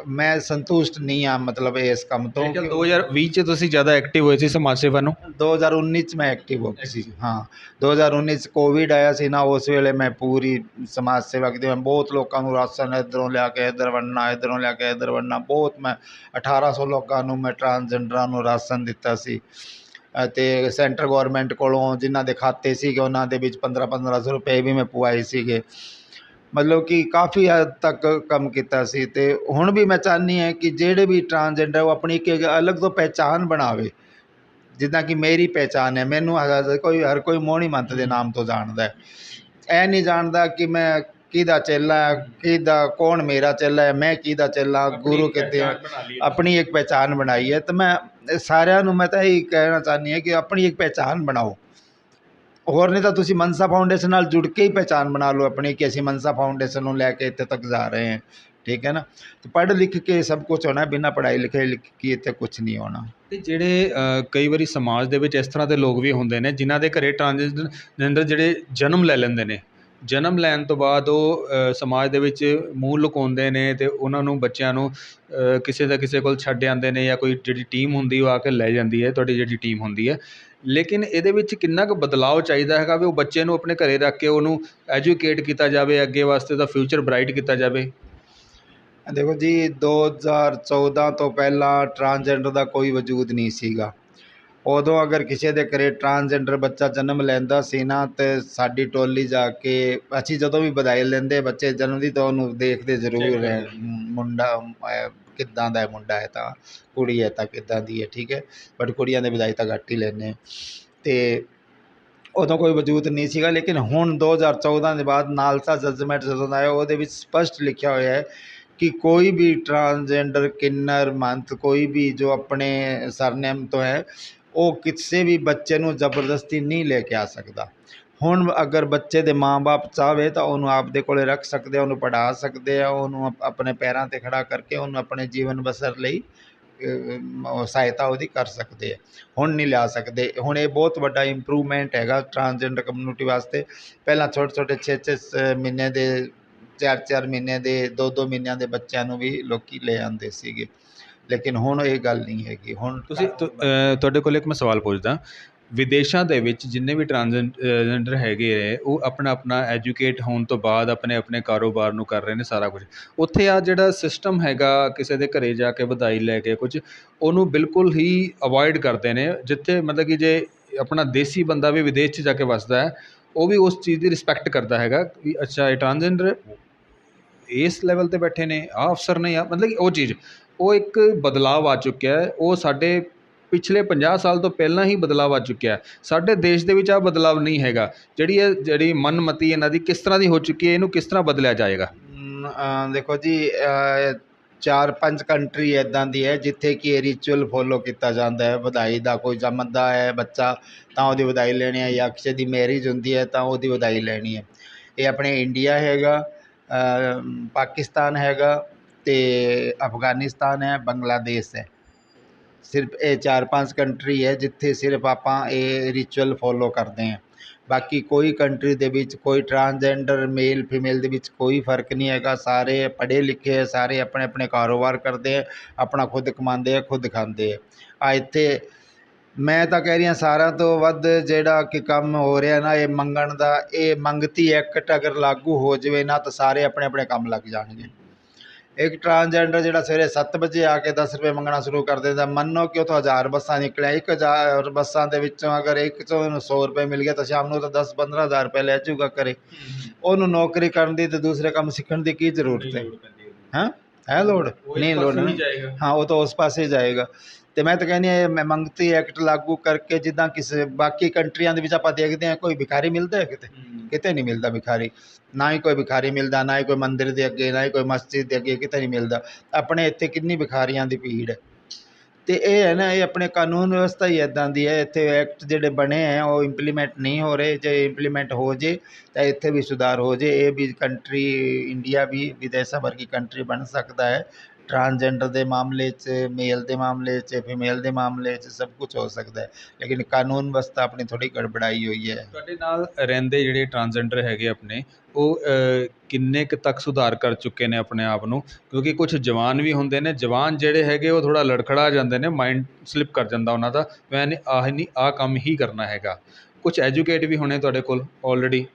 ਮੈਂ ਸੰਤੁਸ਼ਟ ਨਹੀਂ ਆ ਮਤਲਬ ਇਸ ਕੰਮ ਤੋਂ 2020 ਚ ਤੁਸੀਂ ਜ਼ਿਆਦਾ ਐਕਟਿਵ ਹੋਏ ਸੀ ਸਮਾਜ ਸੇਵਾ ਨੂੰ? 2019 ਚ ਮੈਂ ਐਕਟਿਵ ਹੋ ਗਈ ਸੀ ਹਾਂ। 2019 ਚ ਕੋਵਿਡ ਆਇਆ ਸੀ ਨਾ ਉਸ ਵੇਲੇ ਮੈਂ ਪੂਰੀ ਸਮਾਜ ਸੇਵਾ ਕੀਤੀ ਮੈਂ ਬਹੁਤ ਲੋਕਾਂ ਨੂੰ ਰਾਸ਼ਨ ਇੱਧਰੋਂ ਲਿਆ ਕੇ ਇੱਧਰ ਵੰਡਣਾ ਇੱਧਰੋਂ ਲਿਆ ਕੇ ਇੱਧਰ ਵੰਡਣਾ। ਬਹੁਤ ਮੈਂ 1800 ਲੋਕਾਂ ਨੂੰ ਮੈਂ ਟਰਾਂਸਜੈਂਡਰਾਂ ਨੂੰ ਰਾਸ਼ਨ ਦਿੱਤਾ ਸੀ। ਅਤੇ ਸੈਂਟਰ ਗਵਰਨਮੈਂਟ ਕੋਲੋਂ ਜਿਨ੍ਹਾਂ ਦੇ ਖਾਤੇ ਸੀਗੇ ਉਹਨਾਂ ਦੇ ਵਿੱਚ 15 1500 ਰੁਪਏ ਵੀ ਮੈਂ ਪਵਾਏ ਸੀਗੇ। ਮਤਲਬ ਕਿ ਕਾਫੀ ਹੱਦ ਤੱਕ ਕੰਮ ਕੀਤਾ ਸੀ ਤੇ ਹੁਣ ਵੀ ਮੈਂ ਚਾਹੁੰਦੀ ਹਾਂ ਕਿ ਜਿਹੜੇ ਵੀ ਟਰਾਂਸਜੈਂਡਰ ਉਹ ਆਪਣੀ ਇੱਕ ਅਲੱਗ ਤੋਂ ਪਹਿਚਾਨ ਬਣਾਵੇ। ਜਿੱਦਾਂ ਕਿ ਮੇਰੀ ਪਹਿਚਾਨ ਹੈ ਮੈਨੂੰ ਕੋਈ ਹਰ ਕੋਈ ਮੋਹਣੀ ਮੰਤ ਦੇ ਨਾਮ ਤੋਂ ਜਾਣਦਾ ਹੈ। ਇਹ ਨਹੀਂ ਜਾਣਦਾ ਕਿ ਮੈਂ ਕਿਹਦਾ ਚੇਲਾ ਹੈ ਕਿਹਦਾ ਕੌਣ ਮੇਰਾ ਚੇਲਾ ਹੈ ਮੈਂ ਕਿਹਦਾ ਚੇਲਾ ਗੁਰੂ ਕਿਤੇ ਆਪਣੀ ਇੱਕ ਪਹਿਚਾਨ ਬਣਾਈ ਹੈ। ਤੇ ਮੈਂ ਸਾਰਿਆਂ ਨੂੰ ਮੈਂ ਤਾਂ ਇਹ ਕਹਿਣਾ ਚਾਹੁੰਦੀ ਹਾਂ ਕਿ ਆਪਣੀ ਇੱਕ ਪਹਿਚਾਨ ਬਣਾਓ। ਹੋਰ ਨਹੀਂ ਤਾਂ ਤੁਸੀਂ ਮਨਸਾ ਫਾਊਂਡੇਸ਼ਨ ਨਾਲ ਜੁੜ ਕੇ ਹੀ ਪਹਿਚਾਨ ਬਣਾ ਲਓ ਆਪਣੀ ਕਿ ਅਸੀਂ ਮਨਸਾ ਫਾਊਂਡੇਸ਼ਨ ਨੂੰ ਲੈ ਕੇ ਇੱਥੇ ਤੱਕ ਜਾ ਰਹੇ ਹਾਂ। ਠੀਕ ਹੈ ਨਾ? ਤੇ ਪੜ੍ਹ ਲਿਖ ਕੇ ਸਭ ਕੁਝ ਹੋਣਾ, ਬਿਨਾਂ ਪੜ੍ਹਾਈ ਲਿਖਾਈ ਲਿਖ ਕੇ ਇੱਥੇ ਕੁਝ ਨਹੀਂ ਹੋਣਾ। ਤੇ ਜਿਹੜੇ ਕਈ ਵਾਰੀ ਸਮਾਜ ਦੇ ਵਿੱਚ ਇਸ ਤਰ੍ਹਾਂ ਦੇ ਲੋਕ ਵੀ ਹੁੰਦੇ ਨੇ, ਜਿਨ੍ਹਾਂ ਦੇ ਘਰੇ ਟਰਾਂਸਜੈਂਡਰ ਜਿਹੜੇ ਜਨਮ ਲੈ ਲੈਂਦੇ ਨੇ ਜਨਮ ਲੈਣ ਤੋਂ ਬਾਅਦ ਉਹ ਸਮਾਜ ਦੇ ਵਿੱਚ ਮੂੰਹ ਲੁਕਾਉਂਦੇ ਨੇ ਅਤੇ ਉਹਨਾਂ ਨੂੰ ਬੱਚਿਆਂ ਨੂੰ ਕਿਸੇ ਦਾ ਕਿਸੇ ਕੋਲ ਛੱਡ ਆਉਂਦੇ ਨੇ ਜਾਂ ਕੋਈ ਜਿਹੜੀ ਟੀਮ ਹੁੰਦੀ ਉਹ ਆ ਕੇ ਲੈ ਜਾਂਦੀ ਹੈ, ਤੁਹਾਡੀ ਜਿਹੜੀ ਟੀਮ ਹੁੰਦੀ ਹੈ। ਲੇਕਿਨ ਇਹਦੇ ਵਿੱਚ ਕਿੰਨਾ ਕੁ ਬਦਲਾਅ ਚਾਹੀਦਾ ਹੈਗਾ ਵੀ ਉਹ ਬੱਚੇ ਨੂੰ ਆਪਣੇ ਘਰ ਰੱਖ ਕੇ ਉਹਨੂੰ ਐਜੂਕੇਟ ਕੀਤਾ ਜਾਵੇ, ਅੱਗੇ ਵਾਸਤੇ ਉਹਦਾ ਫਿਊਚਰ ਬਰਾਈਟ ਕੀਤਾ ਜਾਵੇ? ਦੇਖੋ ਜੀ 2014 ਤੋਂ ਪਹਿਲਾਂ ਟਰਾਂਸਜੈਂਡਰ ਦਾ ਕੋਈ ਵਜੂਦ ਨਹੀਂ ਸੀਗਾ। ਉਦੋਂ ਅਗਰ ਕਿਸੇ ਦੇ ਘਰੇ ਟਰਾਂਸਜੈਂਡਰ ਬੱਚਾ ਜਨਮ ਲੈਂਦਾ ਸੀ ਨਾ ਤੇ ਸਾਡੀ ਟੋਲੀ ਜਾ ਕੇ ਅਸੀਂ ਜਦੋਂ ਵੀ ਵਧਾਈ ਲੈਂਦੇ ਬੱਚੇ ਜਨਮ ਦੀ ਤਾਂ ਉਹਨੂੰ ਦੇਖਦੇ ਜ਼ਰੂਰ ਹੈ ਮੁੰਡਾ ਕਿੱਦਾਂ ਦਾ ਹੈ ਮੁੰਡਾ ਹੈ ਤਾਂ ਕੁੜੀ ਹੈ ਤਾਂ ਕਿੱਦਾਂ ਦੀ ਹੈ ਠੀਕ ਹੈ? ਬਟ ਕੁੜੀਆਂ ਦੇ ਵਧਾਈ ਤਾਂ ਘੱਟ ਹੀ ਲੈਂਦੇ ਤੇ ਉਦੋਂ ਕੋਈ ਵਜੂਦ ਨਹੀਂ ਸੀਗਾ ਲੇਕਿਨ ਹੁਣ 2014 ਦੇ ਬਾਅਦ ਨਾਲਸਾ ਜਜਮੈਂਟ ਜਦੋਂ ਆਇਆ ਉਹਦੇ ਵਿੱਚ ਸਪਸ਼ਟ ਲਿਖਿਆ ਹੋਇਆ ਹੈ ਕਿ ਕੋਈ ਵੀ ਟਰਾਂਸਜੈਂਡਰ ਕਿੰਨਰ ਮੰਤ ਕੋਈ ਵੀ ਜੋ ਆਪਣੇ ਸਰਨੇਮ ਤੋਂ ਹੈ ਉਹ ਕਿਸੇ ਵੀ ਬੱਚੇ ਨੂੰ ਜ਼ਬਰਦਸਤੀ ਨਹੀਂ ਲੈ ਕੇ ਆ ਸਕਦਾ। ਹੁਣ ਅਗਰ ਬੱਚੇ ਦੇ ਮਾਂ-ਬਾਪ ਚਾਹਵੇ ਤਾਂ ਉਹਨੂੰ ਆਪਦੇ ਕੋਲੇ ਰੱਖ ਸਕਦੇ ਆ, ਉਹਨੂੰ ਪੜ੍ਹਾ ਸਕਦੇ ਆ, ਉਹਨੂੰ ਆਪਣੇ ਪੈਰਾਂ ਤੇ ਖੜਾ ਕਰਕੇ ਉਹਨੂੰ ਆਪਣੇ ਜੀਵਨ ਬਸਰ ਲਈ ਸਹਾਇਤਾ ਉਹਦੀ ਕਰ ਸਕਦੇ ਆ। ਹੁਣ ਨਹੀਂ ਲਿਆ ਸਕਦੇ। ਹੁਣ ਇਹ ਬਹੁਤ ਵੱਡਾ ਇੰਪਰੂਵਮੈਂਟ ਹੈਗਾ ਟਰਾਂਸਜੈਂਡਰ ਕਮਿਊਨਿਟੀ ਵਾਸਤੇ। ਪਹਿਲਾਂ ਛੋਟੇ ਛੋਟੇ 6-6 ਮਹੀਨੇ ਦੇ 4-4 ਮਹੀਨੇ ਦੇ 2-2 ਮਹੀਨਿਆਂ ਦੇ ਬੱਚਿਆਂ ਨੂੰ ਵੀ ਲੋਕੀ ਲੈ ਆਉਂਦੇ ਸੀਗੇ। ਲੇਕਿਨ ਹੁਣ ਇਹ ਗੱਲ ਨਹੀਂ ਹੈਗੀ, ਹੁਣ ਤੁਸੀਂ ਤੁਹਾਡੇ ਕੋਲ ਇੱਕ ਮੈਂ ਸਵਾਲ ਪੁੱਛਦਾ। ਵਿਦੇਸ਼ਾਂ ਦੇ ਵਿੱਚ ਜਿੰਨੇ ਵੀ ਟਰਾਂਸਜੈਂਡਰ ਹੈਗੇ ਹੈ ਉਹ ਆਪਣਾ ਆਪਣਾ ਐਜੂਕੇਟ ਹੋਣ ਤੋਂ ਬਾਅਦ ਆਪਣੇ ਆਪਣੇ ਕਾਰੋਬਾਰ ਨੂੰ ਕਰ ਰਹੇ ਨੇ ਸਾਰਾ ਕੁਝ। ਉੱਥੇ ਆ ਜਿਹੜਾ ਸਿਸਟਮ ਹੈਗਾ, ਕਿਸੇ ਦੇ ਘਰੇ ਜਾ ਕੇ ਵਧਾਈ ਲੈ ਕੇ ਕੁਝ, ਉਹਨੂੰ ਬਿਲਕੁਲ ਹੀ ਅਵੋਇਡ ਕਰਦੇ ਨੇ। ਜਿੱਥੇ ਮਤਲਬ ਕਿ ਜੇ ਆਪਣਾ ਦੇਸੀ ਬੰਦਾ ਵੀ ਵਿਦੇਸ਼ 'ਚ ਜਾ ਕੇ ਵੱਸਦਾ ਹੈ, ਉਹ ਵੀ ਉਸ ਚੀਜ਼ ਦੀ ਰਿਸਪੈਕਟ ਕਰਦਾ ਹੈਗਾ ਵੀ ਅੱਛਾ ਇਹ ਟਰਾਂਸਜੈਂਡਰ ਇਸ ਲੈਵਲ ਤੇ ਬੈਠੇ ਨੇ ਆ ਅਫਸਰ ਨੇ ਆ ਮਤਲਬ ਕਿ ਉਹ ਚੀਜ਼। ਉਹ ਇੱਕ ਬਦਲਾਵ ਆ ਚੁੱਕਿਆ ਹੈ। ਉਹ ਸਾਡੇ ਪਿਛਲੇ 50 ਸਾਲ ਤੋਂ ਪਹਿਲਾਂ ਹੀ ਬਦਲਾਵ ਆ ਚੁੱਕਿਆ ਸਾਡੇ ਦੇਸ਼ ਦੇ ਵਿੱਚ ਆ ਬਦਲਾਵ ਨਹੀਂ ਹੈਗਾ। ਜਿਹੜੀ ਇਹ, ਜਿਹੜੀ ਮਨਮਤੀ ਇਹਨਾਂ ਦੀ ਕਿਸ ਤਰ੍ਹਾਂ ਦੀ ਹੋ ਚੁੱਕੀ ਹੈ, ਇਹਨੂੰ ਕਿਸ ਤਰ੍ਹਾਂ ਬਦਲਿਆ ਜਾਏਗਾ? ਦੇਖੋ ਜੀ ਚਾਰ ਪੰਜ ਕੰਟਰੀ ਇੱਦਾਂ ਦੀ ਹੈ ਜਿੱਥੇ ਕਿ ਇਹ ਰਿਚੁਅਲ ਫੋਲੋ ਕੀਤਾ ਜਾਂਦਾ ਹੈ। ਵਧਾਈ ਦਾ ਕੋਈ ਜੰਮਦਾ ਹੈ ਬੱਚਾ, ਤਾਂ ਉਹਦੀ ਵਧਾਈ ਲੈਣੀ ਹੈ ਜਾਂ ਕਿਸੇ ਦੀ ਮੈਰਿਜ ਹੁੰਦੀ ਹੈ, ਤਾਂ ਉਹਦੀ ਵਧਾਈ ਲੈਣੀ ਹੈ। ਇਹ ਆਪਣੇ ਇੰਡੀਆ ਹੈਗਾ ਪਾਕਿਸਤਾਨ ਹੈਗਾ ਅਤੇ ਅਫਗਾਨਿਸਤਾਨ ਹੈ, ਬੰਗਲਾਦੇਸ਼ ਹੈ। ਸਿਰਫ ਇਹ ਚਾਰ ਪੰਜ ਕੰਟਰੀ ਹੈ, ਜਿੱਥੇ ਸਿਰਫ ਆਪਾਂ ਇਹ ਰਿਚੁਅਲ ਫੋਲੋ ਕਰਦੇ ਹਾਂ। ਬਾਕੀ ਕੋਈ ਕੰਟਰੀ ਦੇ ਵਿੱਚ ਕੋਈ ਟਰਾਂਸਜੈਂਡਰ ਮੇਲ ਫੀਮੇਲ ਦੇ ਵਿੱਚ ਕੋਈ ਫ਼ਰਕ ਨਹੀਂ ਹੈਗਾ। ਸਾਰੇ ਪੜ੍ਹੇ ਲਿਖੇ ਹੈ, ਸਾਰੇ ਆਪਣੇ ਆਪਣੇ ਕਾਰੋਬਾਰ ਕਰਦੇ ਹੈ, ਆਪਣਾ ਖੁਦ ਕਮਾਉਂਦੇ ਹੈ, ਖੁਦ ਖਾਂਦੇ ਹੈ। ਆ ਇੱਥੇ ਮੈਂ ਤਾਂ ਕਹਿ ਰਹੀ ਹਾਂ ਸਾਰਿਆਂ ਤੋਂ ਵੱਧ ਜਿਹੜਾ ਕਿ ਕੰਮ ਹੋ ਰਿਹਾ ਨਾ, ਇਹ ਮੰਗਣ ਦਾ, ਇਹ ਮੰਗਤੀ ਐਕਟ ਅਗਰ ਲਾਗੂ ਹੋ ਜਾਵੇ ਨਾ ਤਾਂ ਸਾਰੇ ਆਪਣੇ ਆਪਣੇ ਕੰਮ ਲੱਗ ਜਾਣਗੇ। ਇੱਕ ਟਰਾਂਸਜੈਂਡਰ ਜਿਹੜਾ ਸਵੇਰੇ 7 ਵਜੇ ਆ ਕੇ 10 ਰੁਪਏ ਮੰਗਣਾ ਸ਼ੁਰੂ ਕਰ ਦਿੰਦਾ ਮੰਨੋ ਕਿ ਉੱਥੋਂ ਹਜ਼ਾਰ ਬੱਸਾਂ ਨਿਕਲਿਆ ਇੱਕ ਹਜ਼ਾਰ ਬੱਸਾਂ ਦੇ ਵਿੱਚੋਂ ਅਗਰ ਇੱਕ ਚੋਂ ਉਹਨੂੰ 100 ਰੁਪਏ ਮਿਲ ਗਿਆ ਤਾਂ ਸ਼ਾਮ ਨੂੰ ਤਾਂ 10 15 ਹਜ਼ਾਰ ਰੁਪਏ ਲੈ ਜਾਊਗਾ ਕਰੇ ਉਹਨੂੰ ਨੌਕਰੀ ਕਰਨ ਦੀ ਤੇ ਦੂਸਰੇ ਕੰਮ ਸਿੱਖਣ ਦੀ ਕੀ ਜ਼ਰੂਰਤ ਹੈ? ਹਾਂ? ਹੈ ਲੋੜ? ਨਹੀਂ ਲੋੜ ਨਹੀਂ ਹਾਂ ਉਹ ਤਾਂ ਉਸ ਪਾਸੇ ਜਾਏਗਾ। ਤੇ ਮੈਂ ਤਾਂ ਕਹਿੰਦੀ ਹਾਂ ਇਹ ਮੈਂ ਮੰਗਤੀ ਐਕਟ ਲਾਗੂ ਕਰਕੇ ਜਿੱਦਾਂ ਕਿਸੇ ਬਾਕੀ ਕੰਟਰੀਆਂ ਦੇ ਵਿੱਚ ਆਪਾਂ ਦੇਖਦੇ ਹਾਂ ਕੋਈ ਭਿਖਾਰੀ ਮਿਲਦਾ ਕਿਤੇ? ਕਿਤੇ ਨਹੀਂ ਮਿਲਦਾ ਭਿਖਾਰੀ। ਨਾ ਹੀ ਕੋਈ ਭਿਖਾਰੀ ਮਿਲਦਾ ਨਾ ਹੀ ਕੋਈ ਮੰਦਿਰ ਦੇ ਅੱਗੇ ਨਾ ਹੀ ਕੋਈ ਮਸਜਿਦ ਦੇ ਅੱਗੇ ਕਿਤੇ ਨਹੀਂ ਮਿਲਦਾ। ਆਪਣੇ ਇੱਥੇ ਕਿੰਨੀ ਭਿਖਾਰੀਆਂ ਦੀ ਭੀੜ ਹੈ। ਤੇ ਇਹ ਹੈ ਨਾ ਇਹ ਆਪਣੇ ਕਾਨੂੰਨ ਵਿਵਸਥਾ ਹੀ ਇੱਦਾਂ ਦੀ ਹੈ ਇੱਥੇ ਐਕਟ ਜਿਹੜੇ ਬਣੇ ਹੈ ਉਹ ਇੰਪਲੀਮੈਂਟ ਨਹੀਂ ਹੋ ਰਹੇ। ਜੇ ਇੰਪਲੀਮੈਂਟ ਹੋ ਜੇ ਤਾਂ ਇੱਥੇ ਵੀ ਸੁਧਾਰ ਹੋ ਜੇ। ਇਹ ਵੀ ਕੰਟਰੀ ਇੰਡੀਆ ਵੀ ਵਿਦੇਸ਼ਾਂ ਵਰਗੀ ਕੰਟਰੀ ਬਣ ਸਕਦਾ ਹੈ। ਟਰਾਂਸਜੈਂਡਰ ਦੇ ਮਾਮਲੇ 'ਚ ਮੇਲ ਦੇ ਮਾਮਲੇ 'ਚ ਫੀਮੇਲ ਦੇ ਮਾਮਲੇ 'ਚ ਸਭ ਕੁਝ ਹੋ ਸਕਦਾ ਲੇਕਿਨ ਕਾਨੂੰਨ ਵਿਵਸਥਾ ਆਪਣੀ ਥੋੜ੍ਹੀ ਗੜਬੜਾਈ ਹੋਈ ਹੈ। ਤੁਹਾਡੇ ਨਾਲ ਰਹਿੰਦੇ ਜਿਹੜੇ ਟਰਾਂਸਜੈਂਡਰ ਹੈਗੇ ਆਪਣੇ, ਉਹ ਕਿੰਨੇ ਕੁ ਤੱਕ ਸੁਧਾਰ ਕਰ ਚੁੱਕੇ ਨੇ ਆਪਣੇ ਆਪ ਨੂੰ? ਕਿਉਂਕਿ ਕੁਝ ਜਵਾਨ ਵੀ ਹੁੰਦੇ ਨੇ, ਜਵਾਨ ਜਿਹੜੇ ਹੈਗੇ ਉਹ ਥੋੜ੍ਹਾ ਲੜਖੜਾ ਜਾਂਦੇ ਨੇ ਮਾਈਂਡ ਸਲਿਪ ਕਰ ਜਾਂਦਾ ਉਹਨਾਂ ਦਾ, ਮੈਂ ਆਹ ਨਹੀਂ ਆਹ ਕੰਮ ਹੀ ਕਰਨਾ ਹੈਗਾ। ਕੁਝ ਐਜੂਕੇਟ ਵੀ ਹੋਣੇ ਤੁਹਾਡੇ ਕੋਲ ਆਲਰੇਡੀ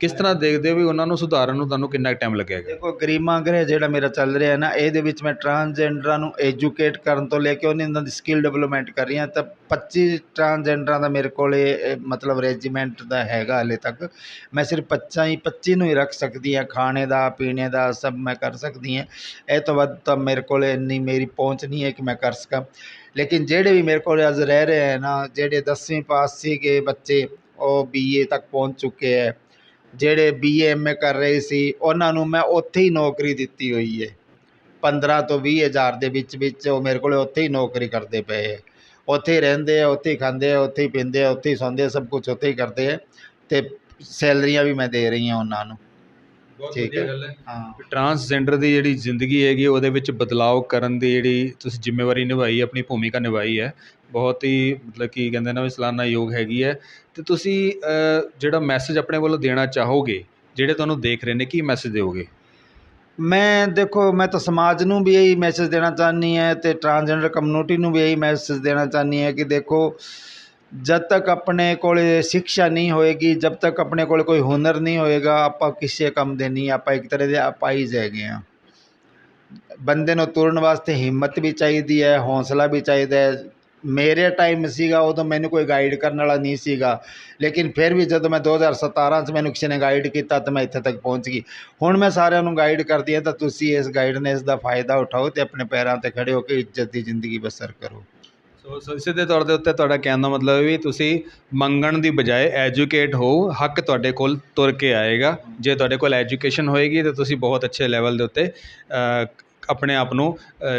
ਕਿਸ ਤਰ੍ਹਾਂ ਦੇਖਦੇ ਹੋ ਵੀ ਉਹਨਾਂ ਨੂੰ ਸੁਧਾਰਨ ਨੂੰ ਤੁਹਾਨੂੰ ਕਿੰਨਾ ਕੁ ਟਾਈਮ ਲੱਗੇਗਾ ਦੇਖੋ, ਗਰੀਬਾਂ ਗ੍ਰਹਿ ਜਿਹੜਾ ਮੇਰਾ ਚੱਲ ਰਿਹਾ ਨਾ, ਇਹਦੇ ਵਿੱਚ ਮੈਂ ਟਰਾਂਸਜੈਂਡਰਾਂ ਨੂੰ ਐਜੂਕੇਟ ਕਰਨ ਤੋਂ ਲੈ ਕੇ ਉਹਨਾਂ ਦੀ ਸਕਿੱਲ ਡਿਵੈਲਪਮੈਂਟ ਕਰ ਰਹੀ ਹਾਂ। ਤਾਂ 25 ਟਰਾਂਸਜੈਂਡਰਾਂ ਦਾ ਮੇਰੇ ਕੋਲ, ਇਹ ਮਤਲਬ ਰੈਜੀਮੈਂਟ ਦਾ ਹੈਗਾ ਹਲੇ ਤੱਕ। ਮੈਂ ਸਿਰਫ 25 ਹੀ 25 ਨੂੰ ਹੀ ਰੱਖ ਸਕਦੀ ਹਾਂ। ਖਾਣੇ ਦਾ, ਪੀਣੇ ਦਾ, ਸਭ ਮੈਂ ਕਰ ਸਕਦੀ ਹਾਂ। ਇਹ ਤੋਂ ਵੱਧ ਤਾਂ ਮੇਰੇ ਕੋਲ ਇੰਨੀ ਮੇਰੀ ਪਹੁੰਚ ਨਹੀਂ ਹੈ ਕਿ ਮੈਂ ਕਰ ਸਕਾਂ। ਲੇਕਿਨ ਜਿਹੜੇ ਵੀ ਮੇਰੇ ਕੋਲ ਅੱਜ ਰਹਿ ਰਹੇ ਹੈ ਨਾ, ਜਿਹੜੇ 10ਵੀਂ ਪਾਸ ਸੀਗੇ ਬੱਚੇ, ਉਹ ਬੀਏ ਤੱਕ ਪਹੁੰਚ ਚੁੱਕੇ ਹੈ। ਜਿਹੜੇ ਬੀ ਏ ਬੀਏ ਏ ਕਰ ਰਹੇ ਸੀ, ਉਹਨਾਂ ਨੂੰ ਮੈਂ ਉੱਥੇ ਹੀ ਨੌਕਰੀ ਦਿੱਤੀ ਹੋਈ ਹੈ 15 ਤੋਂ ਵੀਹ ਹਜ਼ਾਰ ਦੇ ਵਿੱਚ ਵਿੱਚ ਉਹ ਮੇਰੇ ਕੋਲ ਉੱਥੇ ਹੀ ਨੌਕਰੀ ਕਰਦੇ ਪਏ ਹੈ ਉੱਥੇ ਰਹਿੰਦੇ ਆ, ਉੱਥੇ ਹੀ ਖਾਂਦੇ ਆ, ਉੱਥੇ ਹੀ ਪੀਂਦੇ ਆ, ਉੱਥੇ ਹੀ ਸੌਂਦੇ ਸਭ ਕੁਛ ਉੱਥੇ ਹੀ ਕਰਦੇ ਹੈ ਅਤੇ ਸੈਲਰੀਆਂ ਵੀ ਮੈਂ ਦੇ ਰਹੀ ਹਾਂ ਉਹਨਾਂ ਨੂੰ। ਬਹੁਤ ਠੀਕ ਵਧੀਆ ਹੈ। ਗੱਲ ਹੈ। ਹਾਂ। ਟਰਾਂਸਜੈਂਡਰ ਦੀ ਜਿਹੜੀ ਜ਼ਿੰਦਗੀ ਹੈਗੀ ਉਹਦੇ ਵਿੱਚ ਬਦਲਾਅ ਕਰਨ ਦੀ ਜਿਹੜੀ ਤੁਸੀਂ ਜ਼ਿੰਮੇਵਾਰੀ ਨਿਭਾਈ ਆਪਣੀ ਭੂਮਿਕਾ ਨਿਭਾਈ ਹੈ ਬਹੁਤ ਹੀ ਮਤਲਬ ਕੀ ਕਹਿੰਦੇ ਨੇ ਵੀ ਸਲਾਨਾ ਯੋਗ ਹੈਗੀ ਹੈ। ਤੇ ਤੁਸੀਂ ਅ, ਜਿਹੜਾ ਮੈਸੇਜ ਆਪਣੇ ਵੱਲੋਂ ਦੇਣਾ ਚਾਹੋਗੇ ਜਿਹੜੇ ਤੁਹਾਨੂੰ ਦੇਖ ਰਹੇ ਨੇ ਕੀ ਮੈਸੇਜ ਦਿਓਗੇ? ਮੈਂ ਦੇਖੋ ਮੈਂ ਤਾਂ ਸਮਾਜ ਨੂੰ ਵੀ ਇਹੀ ਮੈਸੇਜ ਦੇਣਾ ਚਾਹੁੰਦੀ ਹੈ ਤੇ ਟਰਾਂਸਜੈਂਡਰ ਕਮਿਊਨਿਟੀ ਨੂੰ ਵੀ ਇਹੀ ਮੈਸੇਜ ਦੇਣਾ ਚਾਹੁੰਦੀ ਹੈ ਕਿ ਦੇਖੋ ਜਦ ਤੱਕ ਆਪਣੇ ਕੋਲ ਸ਼ਿਕਸ਼ਾ ਨਹੀਂ ਹੋਏਗੀ, ਜਦ ਤੱਕ ਆਪਣੇ ਕੋਲ ਕੋਈ ਹੁਨਰ ਨਹੀਂ ਹੋਏਗਾ, ਆਪਾਂ ਕਿਸੇ ਕੰਮ ਦੇ ਨਹੀਂ, ਆਪਾਂ ਇੱਕ ਤਰ੍ਹਾਂ ਦੇ ਆਪਾਈਜ਼ ਹੈਗੇ ਹਾਂ। ਬੰਦੇ ਨੂੰ ਤੁਰਨ ਵਾਸਤੇ ਹਿੰਮਤ ਵੀ ਚਾਹੀਦੀ ਹੈ, ਹੌਸਲਾ ਵੀ ਚਾਹੀਦਾ ਹੈ। ਮੇਰੇ ਟਾਈਮ ਸੀਗਾ, ਉਦੋਂ ਮੈਨੂੰ ਕੋਈ ਗਾਈਡ ਕਰਨ ਵਾਲਾ ਨਹੀਂ ਸੀਗਾ। ਲੇਕਿਨ ਫਿਰ ਵੀ ਜਦੋਂ ਮੈਂ 2017 'ਚ ਮੈਨੂੰ ਕਿਸੇ ਨੇ ਗਾਈਡ ਕੀਤਾ, ਤਾਂ ਮੈਂ ਇੱਥੇ ਤੱਕ ਪਹੁੰਚ ਗਈ। ਹੁਣ ਮੈਂ ਸਾਰਿਆਂ ਨੂੰ ਗਾਈਡ ਕਰਦੀ ਹਾਂ, ਤਾਂ ਤੁਸੀਂ ਇਸ ਗਾਈਡਨੈਸ ਦਾ ਫਾਇਦਾ ਉਠਾਓ ਤੇ ਆਪਣੇ ਪੈਰਾਂ ਤੇ ਖੜੇ ਹੋ ਕੇ ਇੱਜ਼ਤ ਦੀ ਜ਼ਿੰਦਗੀ ਬਸਰ ਕਰੋ। ਸੋ ਸਿੱਧੇ ਤੌਰ ਦੇ ਉੱਤੇ ਤੁਹਾਡਾ ਕਹਿਣ ਦਾ ਮਤਲਬ ਵੀ ਤੁਸੀਂ ਮੰਗਣ ਦੀ ਬਜਾਏ ਐਜੂਕੇਟ ਹੋ, ਹੱਕ ਤੁਹਾਡੇ ਕੋਲ ਤੁਰ ਕੇ ਆਏਗਾ। ਜੇ ਤੁਹਾਡੇ ਕੋਲ ਐਜੂਕੇਸ਼ਨ ਹੋਏਗੀ ਤਾਂ ਤੁਸੀਂ ਬਹੁਤ ਅੱਛੇ ਲੈਵਲ ਦੇ ਉੱਤੇ ਆਪਣੇ ਆਪ ਨੂੰ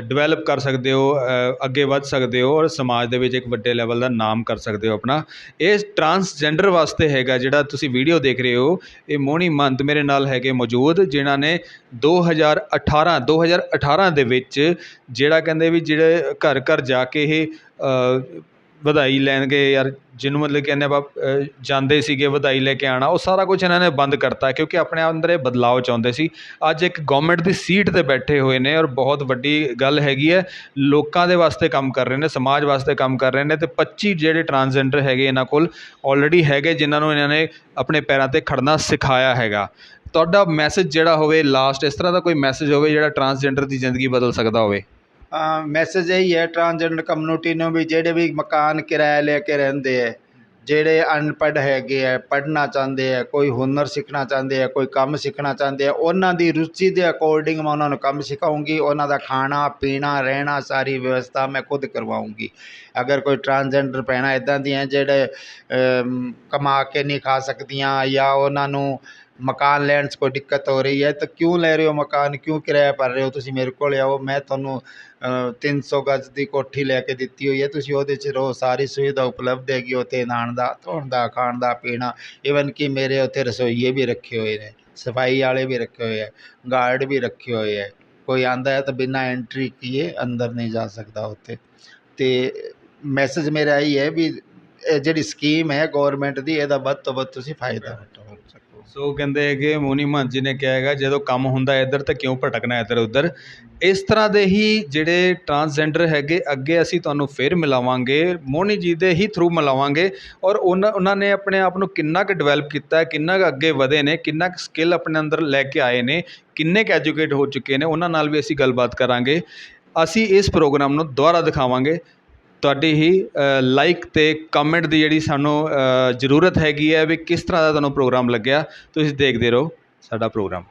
ਡਿਵੈਲਪ ਕਰ ਸਕਦੇ ਹੋ ਅੱਗੇ ਵੱਧ ਸਕਦੇ ਹੋ ਔਰ ਸਮਾਜ ਦੇ ਵਿੱਚ ਇੱਕ ਵੱਡੇ ਲੈਵਲ ਦਾ ਨਾਮ ਕਰ ਸਕਦੇ ਹੋ ਆਪਣਾ। ਇਹ ਟਰਾਂਸਜੈਂਡਰ ਵਾਸਤੇ ਹੈਗਾ ਜਿਹੜਾ ਤੁਸੀਂ ਵੀਡੀਓ ਦੇਖ ਰਹੇ ਹੋ। ਇਹ ਮੋਹਣੀ ਮੰਤ ਮੇਰੇ ਨਾਲ ਹੈਗੇ ਮੌਜੂਦ, ਜਿਨ੍ਹਾਂ ਨੇ 2018 2018 ਦੇ ਵਿੱਚ ਜਿਹੜਾ ਕਹਿੰਦੇ ਵੀ ਜਿਹੜੇ ਘਰ ਘਰ ਜਾ ਕੇ ਇਹ ਅ, ਵਧਾਈ ਲੈਣਗੇ ਯਾਰ ਜਿਹਨੂੰ ਮਤਲਬ ਕਹਿੰਦੇ ਆਪਾਂ ਜਾਂਦੇ ਸੀਗੇ ਵਧਾਈ ਲੈ ਕੇ ਆਉਣਾ ਉਹ ਸਾਰਾ ਕੁਛ ਇਹਨਾਂ ਨੇ ਬੰਦ ਕਰਤਾ ਕਿਉਂਕਿ ਆਪਣੇ ਅੰਦਰ ਇਹ ਬਦਲਾਅ ਚਾਹੁੰਦੇ ਸੀ। ਅੱਜ ਇੱਕ ਗੌਰਮੈਂਟ ਦੀ ਸੀਟ ਤੇ ਬੈਠੇ ਹੋਏ ਨੇ ਔਰ ਬਹੁਤ ਵੱਡੀ ਗੱਲ ਹੈਗੀ ਹੈ ਲੋਕਾਂ ਦੇ ਵਾਸਤੇ ਕੰਮ ਕਰ ਰਹੇ ਨੇ ਸਮਾਜ ਵਾਸਤੇ ਕੰਮ ਕਰ ਰਹੇ ਨੇ ਅਤੇ ਪੱਚੀ ਜਿਹੜੇ ਟਰਾਂਸਜੈਂਡਰ ਹੈਗੇ ਇਹਨਾਂ ਕੋਲ ਆਲਰੇਡੀ ਹੈਗੇ ਜਿਨ੍ਹਾਂ ਨੂੰ ਇਹਨਾਂ ਨੇ ਆਪਣੇ ਪੈਰਾਂ ਤੇ ਖੜ੍ਹਨਾ ਸਿਖਾਇਆ ਹੈਗਾ। ਤੁਹਾਡਾ ਮੈਸੇਜ ਜਿਹੜਾ ਹੋਵੇ ਲਾਸਟ ਇਸ ਤਰ੍ਹਾਂ ਦਾ ਕੋਈ ਮੈਸੇਜ ਹੋਵੇ ਜਿਹੜਾ ਟਰਾਂਸਜੈਂਡਰ ਦੀ ਜ਼ਿੰਦਗੀ ਬਦਲ ਸਕਦਾ ਹੋਵੇ? ਮੈਸੇਜ ਇਹੀ ਹੈ ਟਰਾਂਸਜੈਂਡਰ ਕਮਿਊਨਿਟੀ ਨੂੰ ਵੀ ਜਿਹੜੇ ਵੀ ਮਕਾਨ ਕਿਰਾਇਆ ਲੈ ਕੇ ਰਹਿੰਦੇ ਹੈ ਜਿਹੜੇ ਅਨਪੜ੍ਹ ਹੈਗੇ ਹੈ ਪੜ੍ਹਨਾ ਚਾਹੁੰਦੇ ਹੈ ਕੋਈ ਹੁਨਰ ਸਿੱਖਣਾ ਚਾਹੁੰਦੇ ਹੈ ਕੋਈ ਕੰਮ ਸਿੱਖਣਾ ਚਾਹੁੰਦੇ ਹੈ ਉਹਨਾਂ ਦੀ ਰੁਚੀ ਦੇ ਅਕੋਰਡਿੰਗ ਮੈਂ ਉਹਨਾਂ ਨੂੰ ਕੰਮ ਸਿਖਾਉਂਗੀ, ਉਹਨਾਂ ਦਾ ਖਾਣਾ, ਪੀਣਾ, ਰਹਿਣਾ, ਸਾਰੀ ਵਿਵਸਥਾ ਮੈਂ ਖੁਦ ਕਰਵਾਉਂਗੀ। ਅਗਰ ਕੋਈ ਟਰਾਂਸਜੈਂਡਰ ਭੈਣਾਂ ਇੱਦਾਂ ਦੀਆਂ ਜਿਹੜੇ ਕਮਾ ਕੇ ਨਹੀਂ ਖਾ ਸਕਦੀਆਂ ਜਾਂ ਉਹਨਾਂ ਨੂੰ ਮਕਾਨ ਲੈਣ 'ਚ ਕੋਈ ਦਿੱਕਤ ਹੋ ਰਹੀ ਹੈ, ਤਾਂ ਕਿਉਂ ਲੈ ਰਹੇ ਹੋ ਮਕਾਨ, ਕਿਉਂ ਕਿਰਾਇਆ ਭਰ ਰਹੇ ਹੋ ਤੁਸੀਂ ਮੇਰੇ ਕੋਲ ਆਓ, ਮੈਂ ਤੁਹਾਨੂੰ 300 ਗਜ਼ ਦੀ ਕੋਠੀ ਲੈ ਕੇ ਦਿੱਤੀ ਹੋਈ ਹੈ। ਤੁਸੀਂ ਉਹਦੇ 'ਚ ਰਹੋ ਸਾਰੀ ਸੁਵਿਧਾ ਉਪਲਬਧ ਹੈਗੀ ਉੱਥੇ ਨਹਾਉਣ ਦਾ ਧੋਣ ਦਾ ਖਾਣ ਦਾ ਪੀਣਾ। ਈਵਨ ਕਿ ਮੇਰੇ ਉੱਥੇ ਰਸੋਈਏ ਵੀ ਰੱਖੇ ਹੋਏ ਨੇ ਸਫ਼ਾਈ ਵਾਲੇ ਵੀ ਰੱਖੇ ਹੋਏ ਹੈ ਗਾਰਡ ਵੀ ਰੱਖੇ ਹੋਏ ਹੈ ਕੋਈ ਆਂਦਾ ਹੈ ਤਾਂ ਬਿਨਾਂ ਐਂਟਰੀ ਕੀਏ ਅੰਦਰ ਨਹੀਂ ਜਾ ਸਕਦਾ ਉੱਥੇ। ਤੇ ਮੈਸੇਜ ਮੇਰਾ ਇਹੀ ਹੈ ਵੀ ਇਹ ਜਿਹੜੀ ਸਕੀਮ ਹੈ ਗਵਰਨਮੈਂਟ ਦੀ ਇਹਦਾ ਵੱਧ ਤੋਂ ਵੱਧ ਤੁਸੀਂ ਫਾਇਦਾ ਉਠਾਓ। ਸੋ ਕਹਿੰਦੇ ਹੈਗੇ, ਮੋਨੀ ਮਹੰਤ ਜੀ ਨੇ ਕਿਹਾ ਹੈਗਾ, ਜਦੋਂ ਕੰਮ ਹੁੰਦਾ ਇੱਧਰ ਤਾਂ ਕਿਉਂ ਭਟਕਣਾ ਇੱਧਰ ਉੱਧਰ? ਇਸ ਤਰ੍ਹਾਂ ਦੇ ਹੀ ਜਿਹੜੇ ਟਰਾਂਸਜੈਂਡਰ ਹੈਗੇ, ਅੱਗੇ ਅਸੀਂ ਤੁਹਾਨੂੰ ਫਿਰ ਮਿਲਾਵਾਂਗੇ, ਮੋਨੀ ਜੀ ਦੇ ਹੀ ਥਰੂ ਮਿਲਾਵਾਂਗੇ ਔਰ ਉਹਨਾਂ ਉਹਨਾਂ ਨੇ ਆਪਣੇ ਆਪ ਨੂੰ ਕਿੰਨਾ ਕੁ ਡਿਵੈਲਪ ਕੀਤਾ ਹੈ ਕਿੰਨਾ ਕੁ ਅੱਗੇ ਵਧੇ ਨੇ, ਕਿੰਨਾ ਕੁ ਸਕਿੱਲ ਆਪਣੇ ਅੰਦਰ ਲੈ ਕੇ ਆਏ ਨੇ, ਕਿੰਨੇ ਕੁ ਐਜੂਕੇਟ ਹੋ ਚੁੱਕੇ ਨੇ, ਉਹਨਾਂ ਨਾਲ ਵੀ ਅਸੀਂ ਗੱਲਬਾਤ ਕਰਾਂਗੇ। ਅਸੀਂ ਇਸ ਪ੍ਰੋਗਰਾਮ ਨੂੰ ਦੁਬਾਰਾ ਦਿਖਾਵਾਂਗੇ। ਤੁਹਾਡੀ ਹੀ ਲਾਈਕ ਅਤੇ ਕਮੈਂਟ ਦੀ ਜਿਹੜੀ ਸਾਨੂੰ ਜ਼ਰੂਰਤ ਹੈਗੀ ਹੈ ਵੀ ਕਿਸ ਤਰ੍ਹਾਂ ਦਾ ਤੁਹਾਨੂੰ ਪ੍ਰੋਗਰਾਮ ਲੱਗਿਆ, ਤੁਸੀਂ ਦੇਖਦੇ ਰਹੋ ਸਾਡਾ ਪ੍ਰੋਗਰਾਮ